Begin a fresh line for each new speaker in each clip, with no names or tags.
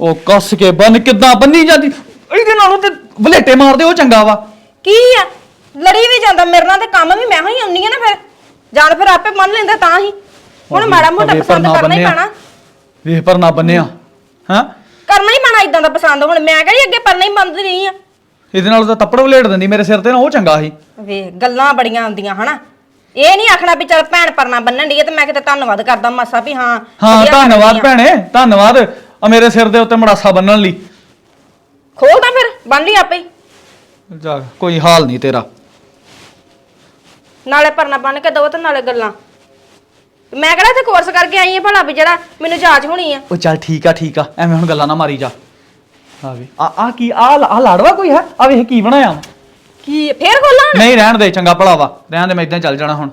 ਉਹ ਕੱਸ ਕੇ ਬੰਨ ਕਿੱਦਾਂ ਬੰਨੀ ਜਾਂਦੀ? ਇਹਦੇ ਨਾਲੋਂ ਤੇ ਬਲੇਟੇ ਮਾਰਦੇ ਉਹ ਚੰਗਾ ਵਾ।
ਕੀ ਆ? ਲੜੀ ਵੀ ਜਾਂਦਾ ਮੇਰੇ ਨਾਲ ਤੇ ਕੰਮ ਵੀ ਮੈਂ ਹੀ ਆਉਣੀ ਆ ਨਾ ਫਿਰ। ਜਾਣ ਫਿਰ ਆਪੇ ਮੰਨ ਲੈਂਦਾ ਤਾਂ ਹੀ। ਹੁਣ ਮਾੜਾ ਮੋਟਾ
ਵੇਖ
ਪਸੰਦ
ਨਾ
ਕਰਨਾ ਹੀ
ਬੰਨਿਆ।
ਪੈਣਾ।
ਵੇਖ ਪਰ ਨਾ ਬੰਨਿਆ। ਹਾਂ।
ਕਰਨਾ ਹੀ ਪੈਣਾ ਇਦਾਂ ਦਾ ਪਸੰਦ। ਹੁਣ ਮੈਂ ਕਿਹੜੀ ਅੱਗੇ ਪਰਨਾ ਹੀ ਬੰਦ ਨਹੀਂ ਆ।
ਇਹਦੇ ਨਾਲ ਤਾਂ ਤੱਪੜ ਬਲੇਟ ਦਿੰਦੀ ਮੇਰੇ ਸਿਰ ਤੇ ਨਾ ਉਹ ਚੰਗਾ ਸੀ।
ਵੇ ਗੱਲਾਂ ਬੜੀਆਂ ਆਉਂਦੀਆਂ ਹਨਾ। ਇਹ ਨਹੀਂ ਆਖਣਾ ਵੀ ਚੱਲ ਭੈਣ ਪਰਨਾ ਬੰਨਣ ਦੀ ਤੇ ਮੈਂ ਕਿਤੇ ਧੰਨਵਾਦ ਕਰਦਾ ਮਾਸਾ ਵੀ ਹਾਂ
ਹਾਂ
ਵਧੀਆ
ਧੰਨਵਾਦ
ਆ।
ਭੈਣੇ ਧੰਨਵਾਦ। ਆ ਮੇਰੇ ਸਿਰ ਦੇ ਉੱਤੇ ਮੜਾਸਾ ਬੰਨਣ ਲਈ।
ਖੋਲ ਤਾਂ ਫਿਰ ਬੰਨ ਲਈ ਆਪੇ ਹੀ।
ਜਾ ਕੋਈ ਹਾਲ ਨਹੀਂ ਤੇਰਾ।
ਨਾਲੇ ਪਰਨਾ ਬੰਨ ਕੇ ਦੋ ਤੇ ਨਾਲੇ ਗੱਲਾਂ। ਮੈਂ ਕਿਹੜਾ ਇੱਥੇ ਕੋਰਸ ਕਰਕੇ ਆਈ ਆ ਭਲਾ ਵੀ ਜਿਹੜਾ ਮੈਨੂੰ ਜਾਂਚ ਹੋਣੀ ਆ।
ਉਹ ਚੱਲ ਠੀਕ ਆ ਠੀਕ ਆ ਐਵੇਂ ਹੁਣ ਗੱਲਾਂ ਨਾ ਮਾਰੀ ਜਾ। ਆ ਵੀ ਆ ਆ ਕੀ ਆ ਆ ਲਾੜਵਾ ਕੋਈ ਹੈ? ਆ ਵੇਖ ਕੀ ਬਣਾਇਆ। ਵਾ।
ਕੀ ਫੇਰ ਖੋਲਾਂ? ਹੁਣ?
ਨਹੀਂ ਰਹਿਣ ਦੇ ਚੰਗਾ ਭਲਾ ਵਾ। ਰਹਿਣ ਦੇ ਮੈਂ ਇਦਾਂ ਚੱਲ ਜਾਣਾ ਹੁਣ।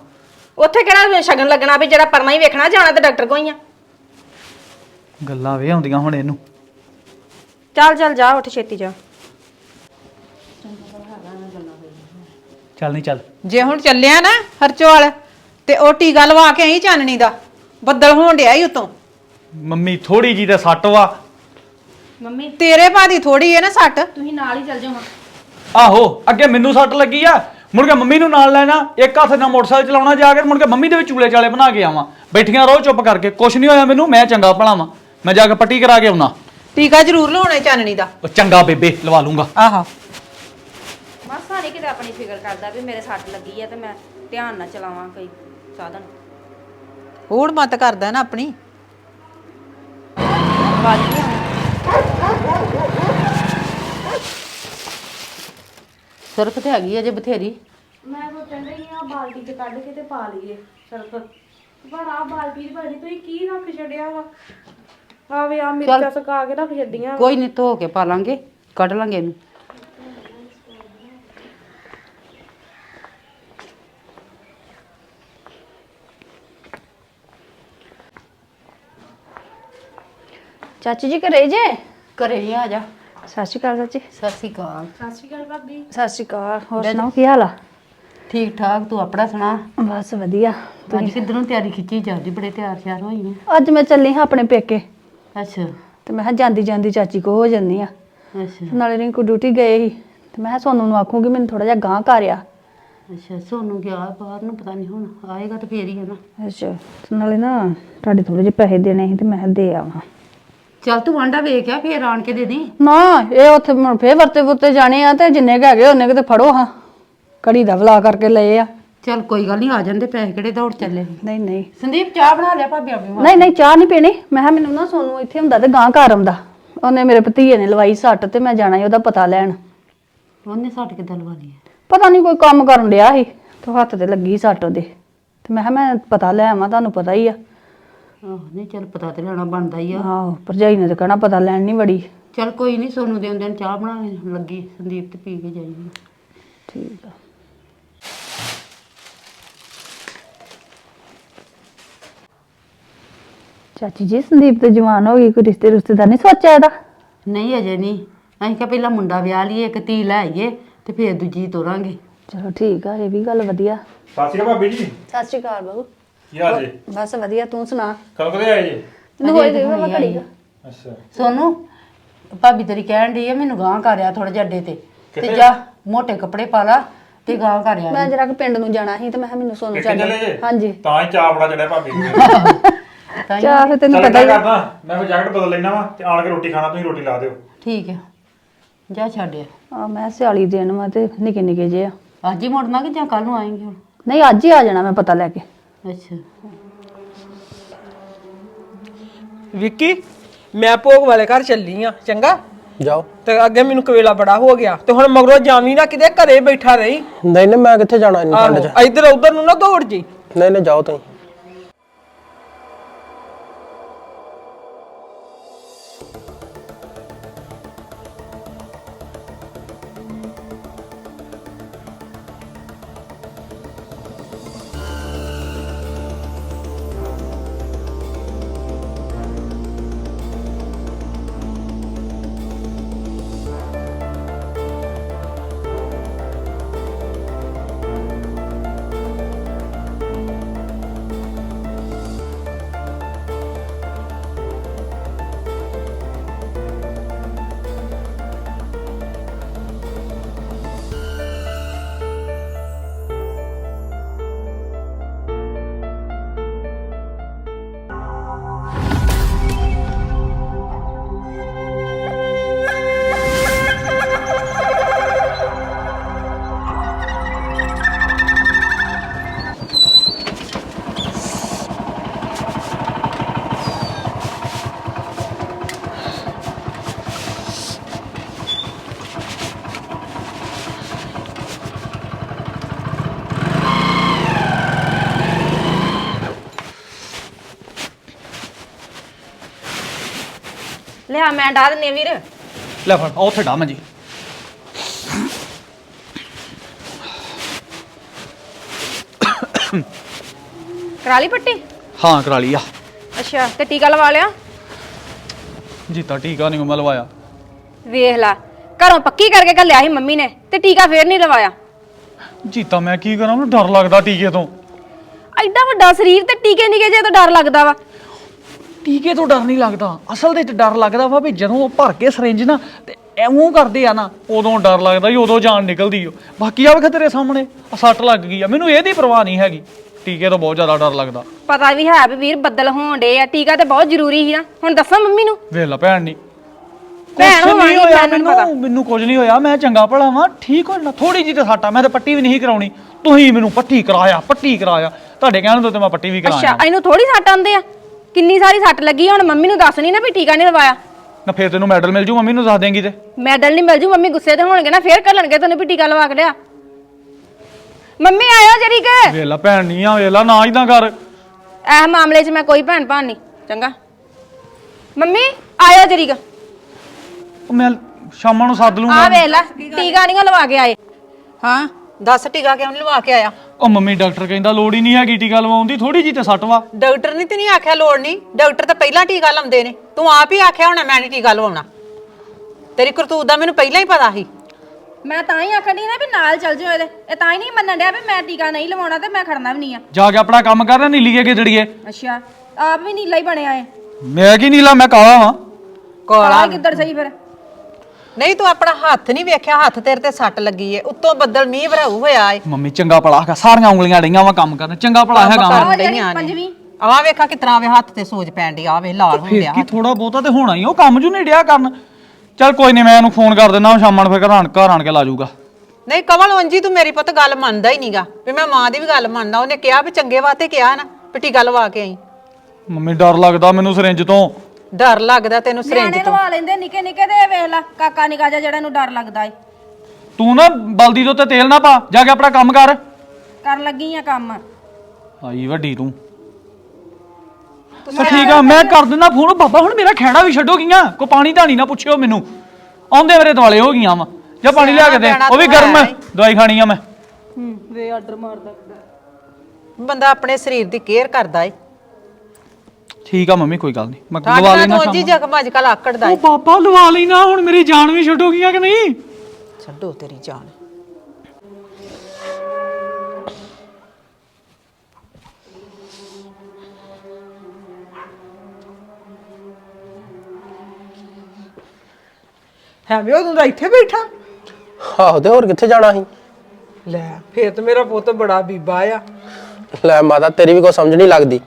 ਉੱਥੇ ਕਿਹੜਾ ਸ਼ਗਨ ਲੱਗਣਾ ਵੀ ਜਿਹੜਾ ਪਰਨਾ ਹੀ ਵੇਖਣਾ ਜਾਣਾ ਤੇ ਡਾਕਟਰ ਹੀ ਆ।
ਗੱਲਾਂ ਵੇ ਆਉਂਦੀਆਂ ਹੁਣ ਇਹਨੂੰ।
ਚੱਲ ਚੱਲ ਜਾ ਉੱਠ ਛੇਤੀ ਜਾ।
ਚੱਲ ਨਹੀਂ ਚੱਲ।
ਜੇ ਹੁਣ ਚੱਲਿਆ ਨਾ ਹਰਚੋਲ ਤੇ ਉਹ ਟੀਕਾ ਲਵਾ ਕੇ ਆਈ ਚਾਨਣੀ ਦਾ ਬੱਦਲ ਹੋਣ ਡਿਆ ਈ ਉਤੋਂ।
ਮੰਮੀ ਥੋੜੀ ਜੀ ਤੇ ਸੱਟ ਵਾ।
ਮੰਮੀ।
ਤੇਰੇ ਭਾਦੀ ਥੋੜੀ ਹੈ ਨਾ ਸੱਟ।
ਤੁਸੀਂ ਨਾਲ ਹੀ ਚੱਲ ਜਾਓ ਹਾਂ
ਆਹੋ ਅੱਗੇ ਮੈਨੂੰ ਸੱਟ ਲੱਗੀ ਆ। ਮੁੜ ਕੇ ਮੰਮੀ ਨੂੰ ਨਾਲ ਲੈਣਾ ਇੱਕ ਹੱਥ ਨਾਲ ਮੋਟਰਸਾਈਕਲ ਚਲਾਉਣਾ ਜਾ ਕੇ ਮੁੜ ਕੇ ਮੰਮੀ ਦੇ ਵੀ ਚੂਲੇ ਚਾਲੇ ਬਣਾ ਕੇ ਆਵਾਂ। ਬੈਠੀਆਂ ਰਹੋ ਚੁੱਪ ਕਰਕੇ ਕੁਛ ਨਹੀਂ ਹੋਇਆ ਮੈਨੂੰ ਮੈਂ ਚੰਗਾ ਭਲਾ ਵਾਂ। ਮੈਂ ਜਾ ਕੇ ਪੱਟੀ ਕਰਾ ਕੇ ਆਉਣਾ।
ਟੀਕਾ ਜ਼ਰੂਰ ਲਵਾਉਣਾ ਈ ਚਾਨਣੀ ਦਾ।
ਉਹ ਚੰਗਾ ਬੇਬੇ ਲਵਾ ਲੂੰਗਾ
ਆਹੋ।
ਮਾਸਾ ਨਹੀਂ ਕਿਤੇ ਆਪਣੀ ਫਿਕਰ ਕਰਦਾ ਵੀ ਮੇਰੇ ਸੱਟ ਲੱਗੀ ਆ ਤੇ ਮੈਂ ਧਿਆਨ ਨਾਲ ਚਲਾਵਾਂ ਕੋਈ ਸਾਧਨ।
ਹੋੜ ਮਤ ਕਰਦਾ ਨਾ ਆਪਣੀ।
ਆਵਾਜ਼ ਨਹੀਂ ਆਉਂਦੀ।
ਸਰਫ ਤੇ ਹੈਗੀ ਅਜੇ ਬਥੇਰੀ।
ਮੈਂ ਸੋਚਣ ਡਈ ਆ ਬਾਲਟੀ ਚ ਕੱਢ ਕੇ ਤੇ ਪਾ ਲਈਏ ਸਰਫ। ਬੜਾ ਬਾਲਟੀ ਚ ਬੜੀ ਤੁਸੀਂ ਕੀ ਰੱਖ ਛੱਡਿਆ ਵਾ। ਆਵੇ ਆ ਮਿਰਚਾਂ ਸੁਕਾ ਕੇ ਰੱਖ ਛੱਡੀਆਂ
ਕੋਈ ਨਹੀਂ ਧੋ ਕੇ ਪਾ ਲਾਂਗੇ ਕੱਢ ਲਾਂਗੇ ਇਹਨੂੰ।
ਚਾਚੀ ਜੀ ਘਰੇ ਜੇ?
ਘਰੇ ਹੀ ਆ ਜਾ।
ਸਤਿ ਸ਼੍ਰੀ ਅਕਾਲ ਚਾਚੀ।
ਸਤਿ ਸ਼੍ਰੀ ਅਕਾਲ।
ਸਤਿ ਸ਼੍ਰੀ ਅਕਾਲ ਭਾਬੀ।
ਸਤਿ ਸ਼੍ਰੀ ਅਕਾਲ ਹੋਰ ਸੁਣਾਓ ਕੀ ਹਾਲ ਆ?
ਠੀਕ ਠਾਕ ਤੂੰ ਆਪਣਾ ਸੁਣਾ?
ਬਸ ਵਧੀਆ।
ਅੱਜ ਕਿੱਧਰੋਂ ਤਿਆਰੀ ਖਿੱਚੀ ਜਾਂਦੀ ਬੜੇ ਤਿਆਰ ਸ਼ਿਆਰ ਹੋਈ ਹੈ
ਅੱਜ ਮੈਂ ਚੱਲੀ ਹਾਂ ਆਪਣੇ ਪੇਕੇ।
ਅੱਛਾ।
ਤੇ ਮੈਂ ਕਿਹਾ ਜਾਂਦੀ ਜਾਂਦੀ ਚਾਚੀ ਕੋ ਹੋ ਜੰਨੀ ਆ।
ਅੱਛਾ।
ਨਾਲੇ ਰਿੰਕੂ ਡਿਊਟੀ ਗਏ ਸੀ। ਤੇ ਮੈਂ ਕਿਹਾ ਸੋਨੂੰ ਨੂੰ ਆਖੂੰਗੀ ਮੈਨੂੰ ਥੋੜਾ ਜਿਹਾ ਗਾਂ ਕਰਿਆ
ਅੱਛਾ ਸੋਨੂੰ ਗਿਆ ਬਾਹਰ ਨੂੰ ਪਤਾ ਨਹੀਂ ਹੁਣ ਆਏਗਾ ਤਾਂ ਫੇਰ ਹੀ ਹੈ ਨਾ।
ਅੱਛਾ ਤੇ ਨਾਲੇ ਨਾ ਤੁਹਾਡੇ ਥੋੜੇ ਜਿਹੇ ਪੈਸੇ ਦੇਣੇ ਸੀ ਤੇ ਮੈਂ ਕਿਹਾ ਦੇ ਆਵਾਂ।
ਚੱਲ ਤੂੰ ਵਾਂਡਾ ਵੇਖਿਆ ਫੇਰ ਆਣ ਕੇ ਦੇ ਦੀ
ਨਾ ਇਹ ਉੱਥੇ ਹੁਣ ਫੇਰ ਵਰਤੇ ਵਰਤੇ ਜਾਣੇ ਆ ਤੇ ਜਿੰਨੇ ਕੁ ਹੈਗੇ ਉਹਨੇ ਕਿਤੇ ਫੜੋ ਹਾਂ। ਕੜੀ ਦਾ ਵਲਾ ਕਰਕੇ ਲਏ ਆ।
ਚੱਲ ਕੋਈ ਗੱਲ ਨਹੀਂ ਆ ਜਾਂਦੇ ਪੈਸੇ ਕਿਹੜੇ ਦੌੜ ਚੱਲੇ।
ਨਹੀਂ ਨਹੀਂ।
ਸੰਦੀਪ ਚਾਹ ਬਣਾ ਲਿਆ ਭਾਬੀ ਆਪਣੀ
ਨਹੀਂ ਨਹੀਂ ਚਾਹ ਨਹੀਂ ਪੀਣੀ। ਮੈਂ ਕਿਹਾ ਮੈਨੂੰ ਨਾ ਸੋਨੂੰ ਇੱਥੇ ਹੁੰਦਾ ਤੇ ਗਾਂ ਘਰ ਆਉਂਦਾ। ਉਹਨੇ ਮੇਰੇ ਭਤੀਏ ਨੇ ਲਵਾਈ ਸੱਟ ਤੇ ਮੈਂ ਜਾਣਾ ਉਹਦਾ ਪਤਾ ਲੈਣ।
ਉਹਨੇ ਸੱਟ ਕਿੱਦਾਂ ਲਵਾ ਲਈ ਹੈ?
ਪਤਾ ਨਹੀਂ ਕੋਈ ਕੰਮ ਕਰਨ ਡਿਆ ਸੀ ਤੇ ਹੱਥ ਤੇ ਲੱਗੀ ਸੱਟ ਉਹਦੇ। ਤੇ ਮੈਂ ਕਿਹਾ ਮੈਂ ਪਤਾ ਲੈ ਆਵਾਂ ਤੁਹਾਨੂੰ ਪਤਾ ਹੀ ਆ।
ਆਹੋ ਨਹੀਂ ਚੱਲ ਪਤਾ ਤੇ ਲੈਣਾ ਬਣਦਾ ਹੀ ਆ।
ਆਹੋ ਭਰਜਾਈ ਨੇ ਤਾਂ ਕਹਿਣਾ ਪਤਾ ਲੈਣ ਨਹੀਂ ਵੜੀ
ਚੱਲ ਕੋਈ ਨਹੀਂ ਸੋਨੂੰ ਦੇ ਹੁੰਦੇ ਚਾਹ ਬਣਾਉਣ ਲੱਗੀ ਸੰਦੀਪ ਤੇ ਪੀ ਕੇ ਜਾਈਏ।
ਠੀਕ ਆ। ਚਾਚੀ ਜੀ ਸੰਦੀਪ ਤੇ ਜਵਾਨ ਹੋ ਗਈ ਕੋਈ ਰਿਸ਼ਤੇ ਰੁਸ਼ਤੇ ਦਾ ਨਹੀਂ ਸੋਚਿਆ ਇਹਦਾ?
ਨਹੀਂ ਅਜੇ ਨਹੀਂ। ਅਸੀਂ ਕਿਹਾ ਪਹਿਲਾਂ ਮੁੰਡਾ ਵਿਆਹ ਲਈਏ ਇੱਕ ਧੀ ਲੈ ਆਈਏ ਤੇ ਫਿਰ ਦੂਜੀ ਤੋਰਾਂਗੇ।
ਚਲੋ ਠੀਕ ਆ ਇਹ ਵੀ ਗੱਲ ਵਧੀਆ।
ਸਤਿ ਸ਼੍ਰੀ ਅਕਾਲ ਭਾਬੀ ਜੀ।
ਸਤਿ ਸ਼੍ਰੀ ਅਕਾਲ ਬਾਬੂ।
ਕੀ ਹਾਲ ਜੀ?
ਬਸ ਵਧੀਆ ਤੂੰ ਸੁਣਾ?
ਕਦੋਂ ਕਦੇ ਆਏ ਜੀ?
ਨੂੰ ਹੋਈ ਗਈ ਮੈਂ ਘੜੀ ਦਾ
ਅੱਛਾ।
ਸੋਨੂੰ ਭਾਬੀ ਤੇਰੀ ਕਹਿਣ ਡਈ ਆ ਮੈਨੂੰ ਗਾਂ ਕਰਿਆ ਥੋੜਾ ਜਿਹਾ ਅੱਡੇ ਤੇ। ਤੇ ਜਾ ਮੋਟੇ ਕੱਪੜੇ ਪਾ ਲਾ ਤੇ ਗਾਂ ਕਰਿਆ
ਮੈਂ ਜਰਾ ਕਿ ਪਿੰਡ ਨੂੰ ਜਾਣਾ ਸੀ ਤੇ ਮੈਂ ਕਿਹਾ ਮੈਨੂੰ ਸੋਨੂੰ ਚੱਲ
ਜੇ?
ਹਾਂਜੀ।
ਤਾਂ ਹੀ ਚਾਹ ਬੜਾ ਚੜਿਆ ਭਾਬੀ ਨੂੰ।
ਚਾਹ ਫਿਰ ਤੈਨੂੰ ਪਤਾ ਹੀ ਆ।
ਕਰਦਾ ਮੈਂ ਫਿਰ ਜੈਕਟ ਬਦਲ ਲੈਣਾ ਵਾ ਤੇ ਆਣ ਕੇ ਰੋਟੀ ਖਾਣਾ ਤੁਸੀਂ ਰੋਟੀ ਲਾ ਦਿਓ।
ਠੀਕ ਹੈ ਜਾ ਛੱਡਿਆ
ਆ। ਮੈਂ ਸਿਆਲੀ ਦੇਣ ਵਾ ਤੇ ਨਿੱਕੇ ਨਿੱਕੇ ਜੇ ਆ।
ਅੱਜ ਹੀ ਮੁੜਨਾ ਕਿ ਜਾਂ ਕੱਲ ਨੂੰ ਆਏਂਗੇ ਹੁਣ?
ਨਹੀਂ ਅੱਜ ਹੀ ਆ ਜਾਣਾ ਮੈਂ ਪਤਾ ਲੈ ਕੇ।
ਅੱਛਾ।
ਵਿੱਕੀ ਮੈਂ ਭੋਗ ਵਾਲੇ ਘਰ ਚੱਲੀ ਆ ਚੰਗਾ?
ਜਾਓ।
ਤੇ ਅੱਗੇ ਮੈਨੂੰ ਕਵੇਲਾ ਬੜਾ ਹੋ ਗਿਆ ਤੇ ਹੁਣ ਮਗਰੋਂ ਜਾਵੀਂ ਨਾ ਕਿਤੇ ਘਰੇ ਬੈਠਾ ਰਹੀ।
ਨਹੀਂ ਨਹੀਂ ਮੈਂ ਕਿੱਥੇ ਜਾਣਾ ਇੰਨੀ ਠੰਡ 'ਚ
ਆਹੋ ਇੱਧਰ ਉੱਧਰ ਨੂੰ ਨਾ ਦੌੜ ਜੀ।
ਨਹੀਂ ਨਹੀਂ ਜਾਓ ਤੁਸੀਂ।
ਲਿਆ ਮੈਂ ਡਾ ਦਿੰਨੀ ਆ ਵੀਰ।
ਲੈ ਫੜ ਆ ਉੱਥੇ ਡਾ ਮੰਜੀ।
ਕਰਾ ਲਈ ਪੱਟੀ?
ਹਾਂ ਕਰਾ ਲਈ ਆ।
ਅੱਛਾ ਤੇ ਟੀਕਾ ਲਵਾ ਲਿਆ?
ਜੀਤਾ ਟੀਕਾ ਨਹੀਂ ਮੈਂ ਲਵਾਇਆ।
ਵੇਖ ਲਾ ਘਰੋਂ ਪੱਕੀ ਕਰਕੇ ਘੱਲਿਆ ਸੀ ਮੰਮੀ ਨੇ ਤੇ ਟੀਕਾ ਫੇਰ ਨਹੀਂ ਲਵਾਇਆ।
ਜੀਤਾ ਮੈਂ ਕੀ ਕਰਾਂ ਮੈਨੂੰ ਡਰ ਲੱਗਦਾ ਟੀਕੇ ਤੋਂ।
ਐਡਾ ਵੱਡਾ ਸਰੀਰ ਤੇ ਟੀਕੇ ਨਿਕੇ ਜੇ ਤਾਂ ਡਰ ਲੱਗਦਾ ਵਾ।
ਟੀਕੇ ਤੋਂ ਡਰ ਨਹੀਂ ਲੱਗਦਾ। ਅਸਲ ਦੇ ਚ ਡਰ ਲੱਗਦਾ ਵਾ ਵੀ ਜਦੋਂ ਉਹ ਭਰ ਕੇ ਸਰਿੰਜ ਨਾ ਤੇ ਐਵੇਂ ਕਰਦੇ ਆ ਨਾ ਉਦੋਂ ਡਰ ਲੱਗਦਾ ਜੀ ਉਦੋਂ ਜਾਨ ਨਿਕਲਦੀ ਓ। ਬਾਕੀ ਆ ਵੇਖ ਤੇਰੇ ਸਾਹਮਣੇ ਆ ਸੱਟ ਲੱਗ ਗਈ ਆ। ਮੈਨੂੰ ਇਹਦੀ ਪਰਵਾਹ ਨਹੀਂ ਹੈਗੀ। ਟੀਕੇ ਤੋਂ ਬਹੁਤ ਜ਼ਿਆਦਾ ਡਰ ਲੱਗਦਾ।
ਪਤਾ ਵੀ ਹੈ ਵੀ ਵੀਰ ਬੱਦਲ ਹੋਣ ਡੇ ਆ। ਟੀਕਾ ਤੇ ਬਹੁਤ ਜ਼ਰੂਰੀ ਸੀ ਨਾ। ਹੁਣ ਦੱਸਾਂ ਮੰਮੀ ਨੂੰ?
ਵੇਖ ਲਾ ਭੈਣ ਨਹੀਂ
ਭੈਣ
ਕੁਛ
ਹੋਵਾਂਗੀ,
ਨਹੀਂ ਹੋਇਆ
ਮੈਨੂੰ ਪਤਾ।
ਮੈਨੂੰ ਮੈਨੂੰ ਕੁਝ ਨਹੀਂ ਹੋਇਆ। ਮੈਂ ਚੰਗਾ ਭਲਾ ਵਾਂ ਠੀਕ ਹੋ ਜਾਣਾ। ਥੋੜੀ ਜਿਹੀ ਤੇ ਸੱਟ ਆ ਮੈਂ ਤਾਂ ਪੱਟੀ ਵੀ ਨਹੀਂ ਕਰਾਉਣੀ। ਤੁਸੀਂ ਮੈਨੂੰ ਪੱਟੀ ਕਰਾਇਆ ਪੱਟੀ ਕਰਾਇਆ। ਤੁਹਾਡੇ ਕਹਿਣ ਤੋਂ ਤੇ ਮੈਂ ਪੱਟੀ ਵੀ
ਅੱਛਾ
ਕਰਾਇਆ
ਇਹਨੂੰ ਥੋੜੀ ਸੱਟ ਆਉਂਦੇ ਆ? ਕਿੰਨੀ ਸਾਰੀ ਸੱਟ ਲੱਗੀ ਆ, ਹੁਣ ਮੰਮੀ ਨੂੰ ਦੱਸ ਨਹੀਂ ਨਾ ਵੀ ਟੀਕਾ ਨਹੀਂ ਲਵਾਇਆ।
ਨਾ ਫੇਰ ਤੈਨੂੰ ਮੈਡਲ ਮਿਲ ਜੂ ਮੰਮੀ ਨੂੰ ਦੱਸ ਦੇਂਗੀ ਤੇ।
ਮੈਡਲ ਨਹੀਂ ਮਿਲ ਜੂ ਮੰਮੀ ਗੁੱਸੇ ਤੇ ਹੋਣਗੇ ਨਾ ਫੇਰ ਘੱਲਣਗੇ ਤੈਨੂੰ ਵੀ ਟੀਕਾ ਲਵਾ ਕੇ ਲਿਆ। ਮੰਮੀ ਆਇਓ ਜਰੀ ਕੇ।
ਵੇਖ ਲਾ ਭੈਣ ਨਹੀਂ ਆ ਵੇਖ ਲਾ ਨਾ ਇਦਾਂ ਕਰ।
ਇਹ ਮਾਮਲੇ 'ਚ ਮੈਂ ਕੋਈ ਭੈਣ ਭਾਣ ਨਹੀਂ ਚੰਗਾ। ਮੰਮੀ ਆਇਓ ਜਰੀ ਕੇ।
ਉਹ ਮੈਂ ਸ਼ਾਮਾਂ ਨੂੰ ਸੱਦ
ਆ
ਲੂੰਗਾ
ਵੇਖ ਲੈ ਟੀਕਾ ਨਹੀਂ ਲਵਾ ਕੇ ਆਏ।
ਹਾਂ ਦੱਸ ਟੀਕਾ ਕਿਉਂ ਨੀ ਲਵਾ ਕੇ ਆਇਆ?
ਉਹ ਮੰਮੀ ਡਾਕਟਰ ਕਹਿੰਦਾ ਲੋੜ ਹੀ ਨਹੀਂ ਹੈਗੀ ਟੀਕਾ ਲਵਾਉਣ ਦੀ ਥੋੜੀ ਜਿਹੀ ਤੇ ਸੱਟ ਵਾ।
ਡਾਕਟਰ ਨੇ ਤੇ ਨਹੀਂ ਆਖਿਆ ਲੋੜ ਨਹੀਂ। ਡਾਕਟਰ ਤਾਂ ਪਹਿਲਾਂ ਟੀਕਾ ਲਾਉਂਦੇ ਨੇ। ਤੂੰ ਆਪ ਹੀ ਆਖਿਆ ਹੋਣਾ ਮੈਂ ਨਹੀਂ ਟੀਕਾ ਲਵਾਉਣਾ। ਤੇਰੀ ਕਰਤੂਤ ਦਾ ਮੈਨੂੰ ਪਹਿਲਾਂ ਹੀ ਪਤਾ ਸੀ।
ਮੈਂ ਤਾਂ ਹੀ ਆਖਣੀ ਨਾ ਵੀ ਨਾਲ ਚੱਲ ਜਿਓ ਇਹਦੇ। ਇਹ ਤਾਂ ਹੀ ਨਹੀਂ ਮੰਨਣ ਡਿਆ ਵੀ ਮੈਂ ਟੀਕਾ ਨਹੀਂ ਲਵਾਉਣਾ ਤੇ ਮੈਂ ਖੜਨਾ ਵੀ ਨਹੀਂ ਆ।
ਜਾ ਕੇ ਆਪਣਾ ਕੰਮ ਕਰ ਨੀਲੀ ਕੇ ਗਿੱਦੜੀਏ
ਅੱਛਾ ਆਪ ਵੀ ਨੀਲਾ ਹੀ ਬਣਿਆ ਏ।
ਮੈਂ ਕੀ ਨੀਲਾ ਮੈਂ ਕਾਲਾ ਵਾਂ।
ਕਾਲਾ ਕਿੱਧਰ ਸਹੀ ਫਿਰ?
ਨਹੀਂ ਤੂੰ ਆਪਣਾ ਹੱਥ ਨਹੀਂ ਵੇਖਿਆ ਹੱਥ ਤੇਰੇ ਤੇ ਸੱਟ ਲੱਗੀ ਏ। ਉੱਤੋਂ ਬੱਦਲ ਮੀਂਹ ਭਰਾਊ ਹੋਇਆ ਏ।
ਮੰਮੀ ਚੰਗਾ ਭਲਾ ਹੈਗਾ ਸਾਰੀਆਂ ਉਂਗਲੀਆਂ ਡਈਆਂ ਵਾ ਕੰਮ ਕਰਨ। ਚੰਗਾ ਭਲਾ ਹੈਗਾ ਵਾ।
ਕਰਨ ਡਈਆਂ ਨੇ।
ਪੰਜਵੀਂ।
ਆਹ ਵੇਖਾ ਕਿਤਨਾ ਵੇ ਹੱਥ ਤੇ ਸੋਜ ਪੈਣ ਦੀ ਆ ਵੇ ਲਾਲ ਹੋ
ਫੇਰ
ਗਿਆ
ਕੀ ਥੋੜਾ ਬਹੁਤਾ ਤੇ ਹੋਣਾ ਹੀ ਆ, ਉਹ ਕੰਮ ਜੂ ਨਹੀਂ ਡਿਆ ਕਰਨ। ਚੱਲ ਕੋਈ ਨਹੀਂ ਮੈਂ ਉਹਨੂੰ ਫੋਨ ਕਰ ਦਿੰਦਾ ਸ਼ਾਮਾਂ ਨੂੰ ਫੇਰ ਘਰ ਆਣ ਘਰ ਆਣ ਕੇ ਲਾ ਜਾਊਗਾ
ਨਹੀਂ ਕਮਲ ਉਂਜੀ ਤੂੰ ਮੇਰੀ ਪੁੱਤ ਗੱਲ ਮੰਨਦਾ ਹੀ ਨਹੀਂਗਾ ਵੀ ਮੈਂ ਮਾਂ ਦੀ ਵੀ ਗੱਲ ਮੰਨਦਾ ਉਹਨੇ ਕਿਹਾ ਵੀ ਚੰਗੇ ਵਾਸਤੇ ਕਿਹਾ ਨਾ ਪਿੱਟੀ ਗੱਲ ਵਾ ਕੇ ਆਈ।
ਮੰਮੀ ਡਰ ਲੱਗਦਾ ਮੈਨੂੰ ਸਰਿੰਜ ਤੋਂ।
ਡਰ ਲੱਗਦਾ ਤੈਨੂੰ ਸਰਿੰਜ
ਨਿਆਣੇ
ਤੋਂ।
ਲਵਾ ਲੈਂਦੇ ਨਿੱਕੇ ਨਿੱਕੇ ਤੇ ਇਹ ਵੇਖ ਲੈ ਕਾਕਾ ਨਿਕਾ ਜਿਹਾ ਜਿਹੜਾ ਨੂੰ ਡਰ ਲੱਗਦਾ ਏ।
ਤੂੰ ਨਾ ਬਲਦੀ ਦੇ ਉੱਤੇ ਤੇਲ ਨਾ ਪਾ ਜਾ ਕੇ ਆਪਣਾ ਕੰਮ ਕਰ।
ਕਰਨ ਲੱਗੀ ਆ ਕੰਮ।
ਆਈ ਵੱਡੀ ਤੂੰ। ਤਾਂ ਠੀਕ ਆ ਮੈਂ ਕਰ ਦਿੰਦਾ ਫੋਨ। ਬਾਬਾ ਹੁਣ ਮੇਰਾ ਖਹਿੜਾ ਵੀ ਛੱਡੋ ਗਈਆਂ। ਕੋ ਪਾਣੀ ਧਾਣੀ ਨਾ ਪੁੱਛਿਓ ਮੈਨੂੰ। ਆਉਂਦੇ ਮੇਰੇ ਦੁਆਲੇ ਹੋ ਗਈਆਂ ਵਾ। ਜਾਂ ਪਾਣੀ ਲਿਆ ਕੇ ਦੇ। ਉਹ ਵੀ ਗਰਮ ਹੈ ਦਵਾਈ ਖਾਣੀ ਆ ਮੈਂ।
ਬੰਦਾ ਆਪਣੇ ਸਰੀਰ ਦੀ ਕੇਅਰ ਕਰਦਾ ਏ।
ਠੀਕ ਆ ਮੰਮੀ ਕੋਈ ਗੱਲ ਨਹੀਂ। ਮੈਂ ਲਵਾ ਲੈਣਾ
ਤੂੰ ਉਂਜੀ
ਸ਼ਾਮ
ਜ਼ਖਮ ਅੱਜ ਕੱਲ
ਉਹ ਬਾਬਾ ਲਵਾ ਲੈਣਾ ਹੁਣ ਮੇਰੀ ਜਾਨ ਵੀ ਛੱਡੋ ਗਈਆਂ ਕਿ ਨਹੀਂ?
ਛੱਡੋ ਤੇਰੀ ਜਾਨ।
ਹੈ ਵੀ ਉਦੋਂ ਦਾ ਇੱਥੇ ਬੈਠਾ?
ਆਹੋ ਤੇ ਹੋਰ ਕਿੱਥੇ ਜਾਣਾ ਸੀ?
ਲੈ ਫੇਰ ਤੇ ਮੇਰਾ ਪੁੱਤ ਬੜਾ ਬੀਬਾ ਆ।
ਲੈ ਮਾਤਾ ਤੇਰੀ ਵੀ ਕੋਈ ਸਮਝ ਨਹੀਂ ਲੱਗਦੀ।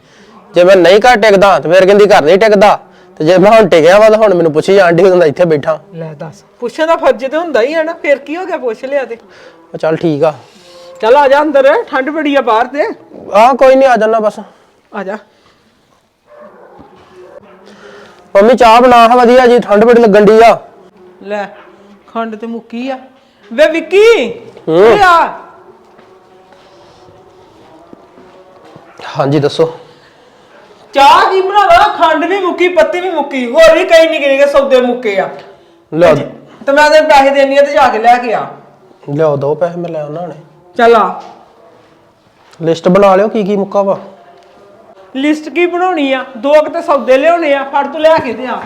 ਜੇ ਮੈਂ ਨਹੀਂ ਘਰ ਟਿਕਦਾ ਤੇ ਫਿਰ ਕਹਿੰਦੀ ਘਰ ਨਹੀਂ ਟਿਕਦਾ। ਤੇ ਜੇ ਮੈਂ ਹੁਣ ਟਿਕਿਆ ਵਾ ਤਾਂ ਹੁਣ ਮੈਨੂੰ ਪੁੱਛੀ ਆਂਟੀ ਉਦੋਂ ਦਾ ਇੱਥੇ ਬੈਠਾ।
ਲੈ ਦੱਸ ਪੁੱਛਣ ਦਾ ਫਰਜ਼ ਤੇ ਹੁੰਦਾ ਹੀ ਹੈ ਨਾ ਫੇਰ ਕੀ ਹੋ ਗਿਆ ਪੁੱਛ ਲਿਆ ਤੇ।
ਉਹ ਚੱਲ ਠੀਕ ਆ।
ਚੱਲ ਆ ਜਾ ਅੰਦਰ ਠੰਡ ਬੜੀ ਆ ਬਾਹਰ ਤੇ।
ਆਹ ਕੋਈ ਨਹੀਂ ਆ ਜਾਣਾ ਬਸ।
ਆ ਜਾ।
ਮੰਮੀ ਚਾਹ ਬਣਾ ਹਾਂ ਵਧੀਆ ਜੀ ਠੰਡ ਬੜੀ ਲੱਗਣ ਦੀ ਆ।
ਲੈ ਖੰਡ ਤੇ ਮੁੱਕੀ ਆ। ਵੇ ਵਿੱਕੀ
ਹੂੰ।
ਉਰੇ ਆ।
ਹਾਂਜੀ ਦੱਸੋ।
ਚਾਹ ਕੀ ਬਣਾਵਾ? ਖੰਡ ਵੀ ਮੁੱਕੀ ਪੱਤੀ ਵੀ ਮੁੱਕੀ। ਹੋਰ ਵੀ ਕਈ ਨਿੱਕੇ ਨਿੱਕੇ ਸੌਦੇ ਮੁੱਕੇ ਆ।
ਲਿਓ।
ਤੇ ਮੈਂ ਤੈਨੂੰ ਪੈਸੇ ਦੇਣੀ ਆ ਤੇ ਜਾ ਕੇ ਲੈ ਕੇ ਆ।
ਲਿਓ ਦੋ ਪੈਸੇ ਮੈਂ ਲੈ ਆਉਣਾ ਹੁਣੇ।
ਚੱਲ ਆ।
ਲਿਸਟ ਬਣਾ ਲਿਓ ਕੀ ਕੀ ਮੁੱਕਾ ਵਾ।
ਲਿਸਟ ਕੀ ਬਣਾਉਣੀ ਆ? ਦੋ ਕੁ ਤੇ ਸੌਦੇ ਲਿਆਉਣੇ ਆ। ਫੜ ਤੂੰ ਲਿਆ ਕੇ ਤੇ ਆ।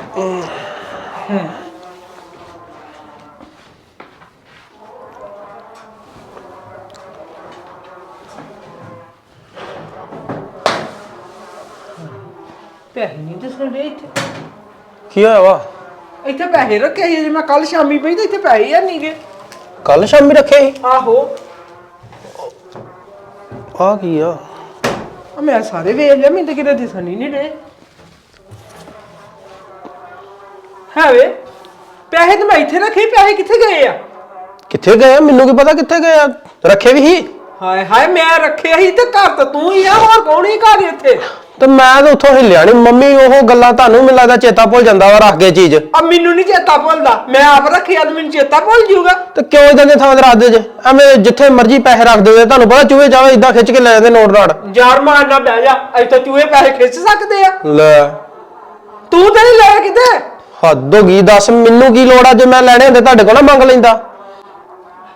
ਪੈਸੇ ਨਹੀਂ ਦਿਸਦੇ ਇੱਥੇ।
ਕੀ ਹੋਇਆ ਵਾ?
ਇੱਥੇ ਪੈਸੇ ਰੱਖੇ ਸੀ ਜੇ ਮੈਂ ਕੱਲ ਸ਼ਾਮੀ ਪਈ ਤੇ ਇੱਥੇ ਪੈਸੇ ਆ ਨਹੀਂਗੇ
ਕੱਲ ਸ਼ਾਮੀ ਰੱਖੇ ਸੀ?
ਆਹੋ।
ਆ ਕੀ ਆ?
ਆ ਮੈਂ ਸਾਰੇ ਵੇਖ ਲਿਆ ਮੈਨੂੰ ਤਾਂ ਕਿਤੇ ਦਿਸਣ ਹੀ ਨਹੀਂ ਡੇ ਹੈ ਵੇ ਪੈਸੇ ਤਾਂ ਮੈਂ ਇੱਥੇ ਰੱਖੇ ਪੈਸੇ ਕਿੱਥੇ ਗਏ ਆ?
ਕਿੱਥੇ ਗਏ ਆ? ਮੈਨੂੰ ਕੀ ਪਤਾ ਕਿੱਥੇ ਗਏ ਆ? ਰੱਖੇ ਵੀ ਸੀ?
ਹਾਏ ਹਾਏ ਮੈਂ ਰੱਖਿਆ ਸੀ ਤੇ ਘਰ ਤਾਂ ਤੂੰ ਹੀ ਆ ਹੋਰ ਕੌਣ ਹੀ ਘਰ ਇੱਥੇ?
ਤੇ ਮੈਂ ਤਾਂ ਉੱਥੋਂ ਹਿੱਲਿਆ ਨਹੀਂ ਮੰਮੀ ਉਹ ਗੱਲਾਂ ਤੁਹਾਨੂੰ ਮੈਨੂੰ ਲੱਗਦਾ ਚੇਤਾ ਭੁੱਲ ਜਾਂਦਾ ਵਾ ਰੱਖ ਕੇ ਚੀਜ਼।
ਆ ਮੈਨੂੰ ਨਹੀਂ ਚੇਤਾ ਭੁੱਲਦਾ। ਮੈਂ ਆਪ ਰੱਖਿਆ ਤੇ ਮੈਨੂੰ ਚੇਤਾ ਭੁੱਲ ਜਾਊਗਾ
ਤੇ ਕਿਉਂ ਇਦਾਂ ਦੇ ਥਾਂ ਤੇ ਰੱਖਦੇ ਜੇ? ਐਵੇਂ ਜਿੱਥੇ ਮਰਜ਼ੀ ਪੈਸੇ ਰੱਖ ਦਿਓ ਤੁਹਾਨੂੰ ਪਤਾ ਚੂਹੇ ਜਾਵੇ ਇਦਾਂ ਖਿੱਚ ਕੇ ਲੈ ਜਾਂਦੇ ਨੋਟ ਨਾਟ
ਯਾਰ ਮਾਰ ਨਾ ਬਹਿ ਜਾ। ਅਜ ਤਾਂ ਚੂਹੇ ਪੈਸੇ ਖਿੱਚ ਸਕਦੇ ਆ।
ਲੈ।
ਤੂੰ ਤੇ ਨਹੀਂ ਲੈ ਕਿਤੇ?
ਹੱਦ ਹੋ ਗਈ ਦੱਸ ਮੈਨੂੰ ਕੀ ਲੋੜ ਆ ਜੇ ਮੈਂ ਲੈਣੇ ਹੁੰਦੇ ਤੁਹਾਡੇ ਕੋਲ ਨਾ ਮੰਗ ਲੈਂਦਾ।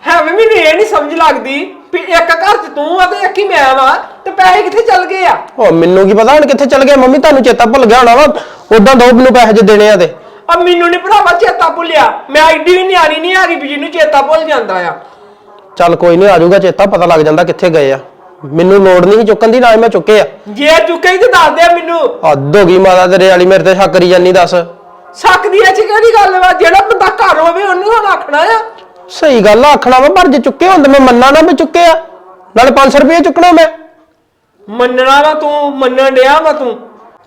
ਹੈ ਵੀ ਮੈਨੂੰ ਇਹ ਨਹੀਂ ਸਮਝ ਲੱਗਦੀ ਵੀ ਇੱਕ ਘਰ 'ਚ ਤੂੰ ਆ ਤੇ ਇੱਕ ਹੀ ਮੈਂ ਵਾਂ ਤੇ ਪੈਸੇ ਕਿੱਥੇ ਚੱਲ ਗਏ ਆ?
ਉਹ ਮੈਨੂੰ ਕੀ ਪਤਾ ਹੁਣ ਕਿੱਥੇ ਚਲ ਗਏ? ਮੰਮੀ ਤੁਹਾਨੂੰ ਚੇਤਾ ਭੁੱਲ ਗਿਆ ਹੋਣਾ ਵਾ ਉਦਾਂ ਦੋ ਮੈਨੂੰ ਪੈਸੇ ਜੇ ਦੇਣੇ ਆ ਤੇ।
ਆ ਮੈਨੂੰ ਨਹੀਂ ਭਰਾਵਾ ਚੇਤਾ ਭੁੱਲਿਆ। ਮੈਂ ਐਡੀ ਵੀ ਨਿਆਣੀ ਨਹੀਂ ਹੈਗੀ ਵੀ ਜਿਹਨੂੰ ਚੇਤਾ ਭੁੱਲ ਜਾਂਦਾ ਆ।
ਚੱਲ ਕੋਈ ਨਹੀਂ ਆ ਜਾਊਗਾ ਚੇਤਾ ਪਤਾ ਲੱਗ ਜਾਂਦਾ ਕਿੱਥੇ ਗਏ ਆ। ਮੈਨੂੰ ਲੋੜ ਨਹੀਂ ਸੀ ਚੁੱਕਣ ਦੀ ਨਾ ਹੀ ਮੈਂ ਚੁੱਕੇ ਆ।
ਜੇ ਚੁੱਕੇ ਤੇ ਦੱਸ ਦੇ ਮੈਨੂੰ।
ਹੱਦ ਹੋ ਗਈ ਮਾਤਾ ਤੇਰੇ ਵਾਲੀ ਮੇਰੇ ਤੇ ਸ਼ੱਕ ਕਰੀ ਜਾਨੀ ਦੱਸ।
ਸ਼ੱਕ ਦੀ ਇਹ ਚ ਕਿਹੜੀ ਗੱਲ ਵਾ? ਜਿਹੜਾ ਬੰਦਾ ਘਰ ਹੋਵੇ ਉਹਨੂੰ ਹੁਣ ਆਖਣਾ ਆ।
ਸਹੀ ਗੱਲ ਆ ਆਖਣਾ ਵਾ ਪਰ ਜੇ ਚੁੱਕੇ ਹੁੰਦੇ ਮੈਂ ਮੰਨਣਾ ਨਾ ਮੈਂ ਚੁੱਕੇ ਆ। ਨਾਲੇ 500 ਰੁਪਏ ਚੁੱਕਣਾ ਮੈਂ।
ਮੰਨਣਾ ਵਾ ਤੂੰ ਮੰਨਣ ਡਿਆ ਵਾ ਤੂੰ।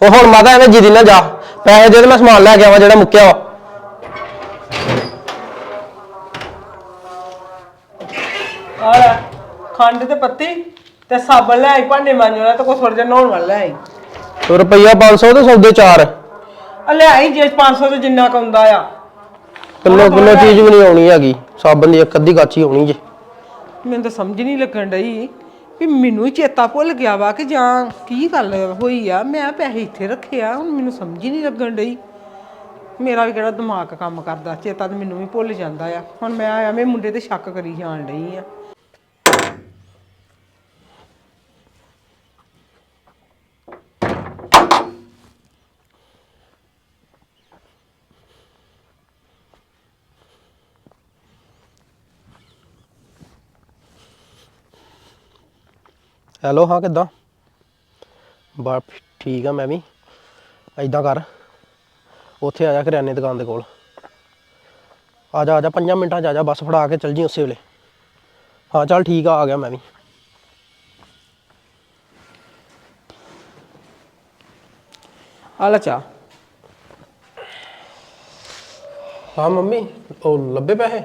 ਉਹ ਹੁਣ ਮਾਤਾ ਐਵੇਂ ਜਿੱਦੀ ਨਾ ਜਾ। ਪੈਸੇ ਦੇ ਤੇ ਮੈਂ ਸਮਾਨ ਲੈ ਕੇ ਆਵਾਂ ਜਿਹੜਾ ਮੁੱਕਿਆ ਵਾ।
ਆ ਲੈ ਖੰਡ ਤੇ ਪੱਤੀ ਤੇ ਸਾਬਣ ਲੈ ਆਈ ਭਾਂਡੇ ਮਾਂਜਣਾ ਤੇ ਕੋਈ ਥੋੜਾ ਜਿਹਾ ਨਹਾਉਣ ਵਾਲਾ ਲੈ ਆਈ।
ਤੇ ਰੁਪਈਆ 500 ਤੇ ਸੌਦੇ ਚਾਰ।
ਆ ਲੈ ਆਈ ਜੇ 500 ਤੇ ਜਿੰਨਾ ਕੁ ਹੁੰਦਾ ਆ।
ਕਿਲੋ ਕਿਲੋ ਚੀਜ਼ ਵੀ ਨਹੀਂ ਆਉਣੀ ਹੈਗੀ। ਸਾਬਣ ਦੀ ਇੱਕ ਅੱਧੀ ਗਾਚੀ ਆਉਣੀ ਜੇ।
ਮੈਨੂੰ ਤਾਂ ਸਮਝ ਨਹੀਂ ਲੱਗਣ ਡਈ ਵੀ ਮੈਨੂੰ ਹੀ ਚੇਤਾ ਭੁੱਲ ਗਿਆ ਵਾ ਕਿ ਜਾਂ ਕੀ ਗੱਲ ਹੋਈ ਆ। ਮੈਂ ਪੈਸੇ ਇੱਥੇ ਰੱਖੇ ਆ, ਹੁਣ ਮੈਨੂੰ ਸਮਝ ਹੀ ਨਹੀਂ ਲੱਗਣ ਡਈ। ਮੇਰਾ ਵੀ ਕਿਹੜਾ ਦਿਮਾਗ ਕੰਮ ਕਰਦਾ, ਚੇਤਾ ਤਾਂ ਮੈਨੂੰ ਵੀ ਭੁੱਲ ਜਾਂਦਾ ਆ। ਹੁਣ ਮੈਂ ਐਵੇਂ ਮੁੰਡੇ ਤੇ ਸ਼ੱਕ ਕਰੀ ਜਾਣ ਡਈ ਆ।
ਹੈਲੋ ਹਾਂ ਕਿੱਦਾਂ? ਬਾ ਠੀਕ ਆ ਮੈਂ ਵੀ। ਐਦਾਂ ਕਰ ਉੱਥੇ ਆ ਜਾ ਕਰਿਆਨੇ ਦੁਕਾਨ ਦੇ ਕੋਲ। ਆ ਜਾ ਆ ਜਾ 5 ਮਿੰਟਾਂ 'ਚ ਆ ਜਾ ਬੱਸ ਫੜਾ ਕੇ ਚੱਲ ਜੀ ਉਸੇ ਵੇਲੇ। ਹਾਂ ਚੱਲ ਠੀਕ ਆ ਆ ਗਿਆ ਮੈਂ ਵੀ।
ਆ ਲੈ ਚਾ
ਹਾਂ ਮੰਮੀ ਉਹ ਲੱਭੇ ਪੈਸੇ?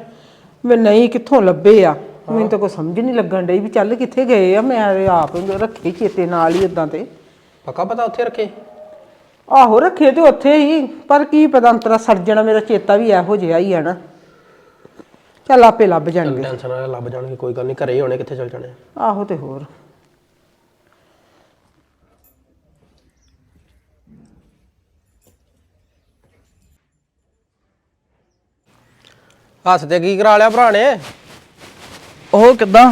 ਮੈਂ ਨਹੀਂ ਕਿੱਥੋਂ ਲੱਭੇ ਆ? ਮੈਨੂੰ ਤਾਂ ਕੋਈ ਸਮਝ ਨਹੀਂ ਲੱਗਣ ਡਈ ਵੀ ਚੱਲ ਕਿੱਥੇ ਗਏ ਆ ਮੈਂ ਆਪ ਰੱਖੇ ਚੇਤੇ ਨਾਲ ਹੀ ਉਦਾਂ ਤੇ।
ਪੱਕਾ ਪਤਾ ਉੱਥੇ ਰੱਖੇ?
ਆਹੋ ਰੱਖੇ ਤੇ ਉੱਥੇ ਹੀ ਪਰ ਕੀ ਪਤਾ ਅੰਤਰਾ ਸਰਜਣਾ ਮੇਰਾ ਚੇਤਾ ਵੀ ਇਹੋ ਜਿਹਾ ਹੀ ਆ ਨਾ। ਚੱਲ ਆਪੇ ਲੱਭ ਜਾਣਗੇ।
ਟੈਨਸ਼ਨ ਨਾ ਲੈ, ਲੱਭ ਜਾਣਗੇ ਕੋਈ ਗੱਲ ਨਹੀਂ ਘਰੇ ਹੀ ਹੋਣੇ ਕਿੱਥੇ ਚੱਲ ਜਾਣੇ?
ਆਹੋ ਤੇ ਹੋਰ।
ਹੱਥ ਤੇ ਕੀ ਕਰਾ ਲਿਆ ਭਰਾ ਨੇ?
ਉਹ ਕਿੱਦਾਂ?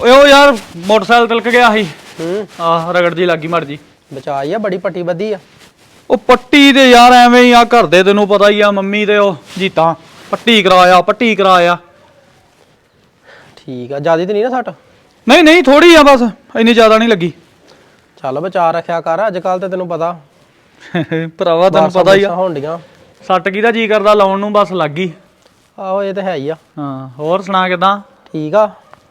ਓਏ ਉਹ ਯਾਰ ਮੋਟਰਸਾਈਕਲ ਤਿਲਕ ਗਿਆ ਸੀ।
ਹੂੰ।
ਆਹ ਰਗੜ ਜੀ ਲੱਗੀ ਮਰ ਜੀ
ਬਚਾਈ ਆ ਬੜੀ ਪੱਟੀ ਬੱਧੀ ਆ।
ਉਹ ਪੱਟੀ ਦੇ ਯਾਰ ਐਵੇਂ ਹੀ ਆ ਘਰ ਦੇ ਤੈਨੂੰ ਪਤਾ ਹੀ ਆ ਮੰਮੀ ਤੇ ਉਹ ਜੀਤਾ। ਪੱਟੀ ਕਰਾਇਆ ਪੱਟੀ ਕਰਾਇਆ।
ਠੀਕ ਆ ਜਿਆਦੀ ਤੇ ਨਹੀਂ ਨਾ ਸੱਟ?
ਨਹੀਂ ਨਹੀਂ ਥੋੜੀ ਆ ਬਸ ਇੰਨੀ ਜ਼ਿਆਦਾ ਨਹੀਂ ਲੱਗੀ।
ਚੱਲ ਬਚਾ ਰੱਖਿਆ ਕਰ ਅੱਜ ਕੱਲ ਤੇ ਤੈਨੂੰ ਪਤਾ।
ਭਰਾਵਾ ਤੈਨੂੰ ਪਤਾ ਹੀ ਆ।
ਹੁੰਡੀਆਂ
ਸੱਟ ਕਿਹਦਾ ਜੀ ਕਰਦਾ ਲਾਉਣ ਨੂੰ ਬਸ ਲੱਗ ਗਈ।
ਆਹੋ ਇਹ ਤੇ ਹੈ ਹੀ ਆ।
ਹਾਂ ਹੋਰ ਸੁਣਾ ਕਿਦਾਂ?
ਠੀਕ ਆ।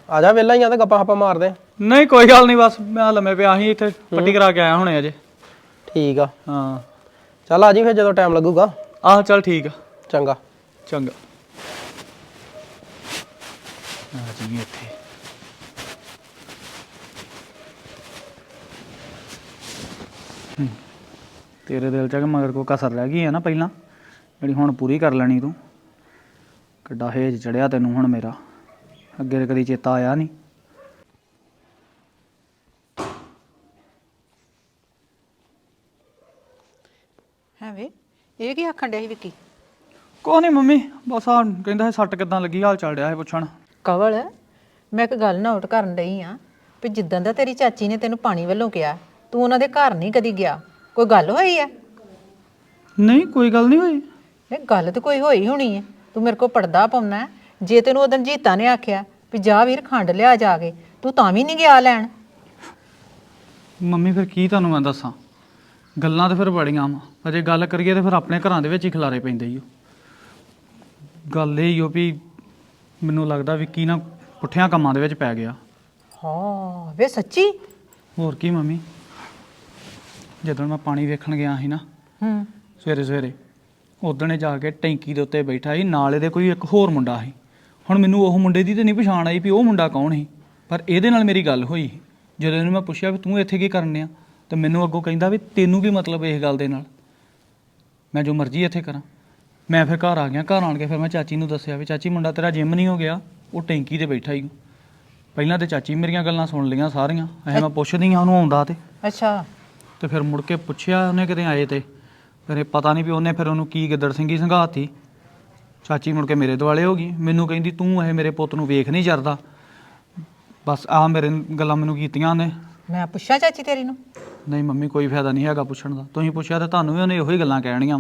ਆ ਜਾ ਵੇਲਾ ਹੀ ਆ ਤੇ ਗੱਪਾਂ ਹੱਪਾਂ ਮਾਰਦੇ
ਨਹੀਂ ਕੋਈ ਗੱਲ ਨਹੀਂ ਬਸ ਮੈਂ ਲੰਮੇ ਪਿਆ ਸੀ ਇੱਥੇ ਪੱਟੀ ਕਰਾ ਕੇ ਆਇਆ ਹੁਣੇ ਅਜੇ।
ਠੀਕ ਆ।
ਹਾਂ।
ਚੱਲ ਆ ਜੀ ਫਿਰ ਜਦੋਂ ਟਾਈਮ ਲੱਗੂਗਾ।
ਆਹ ਚੱਲ ਠੀਕ ਆ।
ਚੰਗਾ।
ਚੰਗਾ। ਆ ਜੀ ਇੱਥੇ। ਹੂੰ। ਤੇਰੇ ਦਿਲ ਚ ਕਿ ਮਗਰ ਕੋ ਕਸਰ ਰਹਿ ਗਈ ਹੈ ਨਾ ਪਹਿਲਾਂ ਜਿਹੜੀ ਹੁਣ ਪੂਰੀ ਕਰ ਲੈਣੀ ਤੂੰ? ਕਿੱਡਾ ਹੇਜ ਚੜਿਆ ਤੈਨੂੰ ਹੁਣ ਮੇਰਾ। ਅੱਗੇ ਕਦੀ ਚੇਤਾ ਆਇਆ ਨਹੀਂ
ਹੈ ਵੇ ਇਹ ਕੀ ਆਖਣ ਡਿਆ ਸੀ ਵਿੱਕੀ?
ਕੋਈ ਨਹੀਂ ਮੰਮੀ ਬਸ ਆ ਕਹਿੰਦਾ ਸੱਟ ਕਿਦਾਂ ਲੱਗੀ ਹਾਲ ਚੱਲ ਰਿਹਾ ਹੈ ਪੁੱਛਣ।
ਕਵਲ ਮੈਂ ਇੱਕ ਗੱਲ ਨੋਟ ਕਰਨ ਡਈ ਆ ਵੀ ਜਿੱਦਾਂ ਦਾ ਤੇਰੀ ਚਾਚੀ ਨੇ ਤੈਨੂੰ ਪਾਣੀ ਵੱਲੋਂ ਕਿਹਾ ਤੂੰ ਉਹਨਾਂ ਦੇ ਘਰ ਨਹੀਂ ਕਦੀ ਗਿਆ। ਕੋਈ ਗੱਲ ਹੋਈ ਆ?
ਨਹੀਂ ਕੋਈ ਗੱਲ ਨਹੀਂ ਹੋਈ।
ਨਹੀਂ ਗੱਲ ਤੇ ਕੋਈ ਹੋਈ ਹੋਣੀ ਹੈ ਤੂੰ ਮੇਰੇ ਕੋਲ ਪਰਦਾ ਪਾਉਣਾ ਹੈ। ਜੇ ਤੈਨੂੰ ਉਦੋਂ ਜੀਤਾ ਨੇ ਆਖਿਆ ਵੀ ਜਾ ਵੀਰ ਖੰਡ ਲਿਆ ਜਾ ਕੇ ਤੂੰ ਤਾਂ ਵੀ ਨਹੀਂ ਗਿਆ ਲੈਣ।
ਮੰਮੀ ਫਿਰ ਕੀ ਤੁਹਾਨੂੰ ਮੈਂ ਦੱਸਾਂ? ਗੱਲਾਂ ਤੇ ਫਿਰ ਬੜੀਆਂ ਵਾ। ਅਜੇ ਗੱਲ ਕਰੀਏ ਤੇ ਫਿਰ ਆਪਣੇ ਘਰਾਂ ਦੇ ਵਿੱਚ ਹੀ ਖਿਲਾਰੇ ਪੈਂਦੇ ਹੀ ਗੱਲ ਇਹ ਹੀ ਵੀ ਮੈਨੂੰ ਲੱਗਦਾ ਵੀ ਕੀ ਨਾ ਪੁੱਠਿਆਂ ਕੰਮਾਂ ਦੇ ਵਿੱਚ ਪੈ ਗਿਆ।
ਹਾਂ ਵੇ ਸੱਚੀ?
ਹੋਰ ਕੀ ਮੰਮੀ? ਜਦੋਂ ਮੈਂ ਪਾਣੀ ਵੇਖਣ ਗਿਆ ਸੀ ਨਾ
ਹੂੰ।
ਸਵੇਰੇ ਸਵੇਰੇ ਉਦੋਂ ਨੇ ਜਾ ਕੇ ਟੈਂਕੀ ਦੇ ਉੱਤੇ ਬੈਠਾ ਸੀ ਨਾਲ ਇਹਦੇ ਕੋਈ ਇੱਕ ਹੋਰ ਮੁੰਡਾ ਸੀ। ਹੁਣ ਮੈਨੂੰ ਉਹ ਮੁੰਡੇ ਦੀ ਤੇ ਨਹੀਂ ਪਛਾਣ ਆਈ ਵੀ ਉਹ ਮੁੰਡਾ ਕੌਣ ਸੀ। ਪਰ ਇਹਦੇ ਨਾਲ ਮੇਰੀ ਗੱਲ ਹੋਈ। ਜਦੋਂ ਇਹਨੂੰ ਮੈਂ ਪੁੱਛਿਆ ਵੀ ਤੂੰ ਇੱਥੇ ਕੀ ਕਰਨ ਆ ਤੇ ਮੈਨੂੰ ਅੱਗੋਂ ਕਹਿੰਦਾ ਵੀ ਤੈਨੂੰ ਕੀ ਮਤਲਬ ਇਸ ਗੱਲ ਦੇ ਨਾਲ? ਮੈਂ ਜੋ ਮਰਜ਼ੀ ਇੱਥੇ ਕਰਾਂ। ਮੈਂ ਫਿਰ ਘਰ ਆ ਗਿਆ ਘਰ ਆਣ ਕੇ ਫਿਰ ਮੈਂ ਚਾਚੀ ਨੂੰ ਦੱਸਿਆ ਵੀ ਚਾਚੀ ਮੁੰਡਾ ਤੇਰਾ ਜਿਮ ਨਹੀਂ ਹੋ ਗਿਆ ਉਹ ਟੈਂਕੀ ਤੇ ਬੈਠਾ ਹੀ ਪਹਿਲਾਂ ਤੇ ਚਾਚੀ ਮੇਰੀਆਂ ਗੱਲਾਂ ਸੁਣ ਲਈਆਂ ਸਾਰੀਆਂ ਐ ਮੈਂ ਪੁੱਛਦੀ ਆ ਉਹਨੂੰ ਆਉਂਦਾ ਤੇ।
ਅੱਛਾ।
ਤੇ ਫਿਰ ਮੁੜ ਕੇ ਪੁੱਛਿਆ ਉਹਨੇ ਕਿਤੇ ਆਏ ਤੇ। ਇਹ ਪਤਾ ਨਹੀਂ ਵੀ ਉਹਨੇ ਫਿਰ ਉਹਨੂੰ ਕੀ ਗਿੱਦੜ ਸਿੰਘੀ ਸੰਘਾਤੀ। ਚਾਚੀ ਮੁੜ ਕੇ ਮੇਰੇ ਦੁਆਲੇ ਹੋ ਗਈ। ਮੈਨੂੰ ਕਹਿੰਦੀ ਤੂੰ ਇਹ ਮੇਰੇ ਪੁੱਤ ਨੂੰ ਵੇਖ ਨਹੀਂ ਜਰਦਾ ਬਸ ਆ ਮੇਰੇ ਗੱਲਾਂ ਮੈਨੂੰ ਕੀਤੀਆਂ ਨੇ
ਮੈਂ ਪੁੱਛਾਂ ਚਾਚੀ ਤੇਰੀ ਨੂੰ?
ਨਹੀਂ ਮੰਮੀ ਕੋਈ ਫਾਇਦਾ ਨਹੀਂ ਹੈਗਾ ਪੁੱਛਣ ਦਾ। ਤੁਸੀਂ ਪੁੱਛਿਆ ਤਾਂ ਤੁਹਾਨੂੰ ਵੀ ਉਹਨੇ ਇਹੋ ਹੀ ਗੱਲਾਂ ਕਹਿਣੀਆਂ।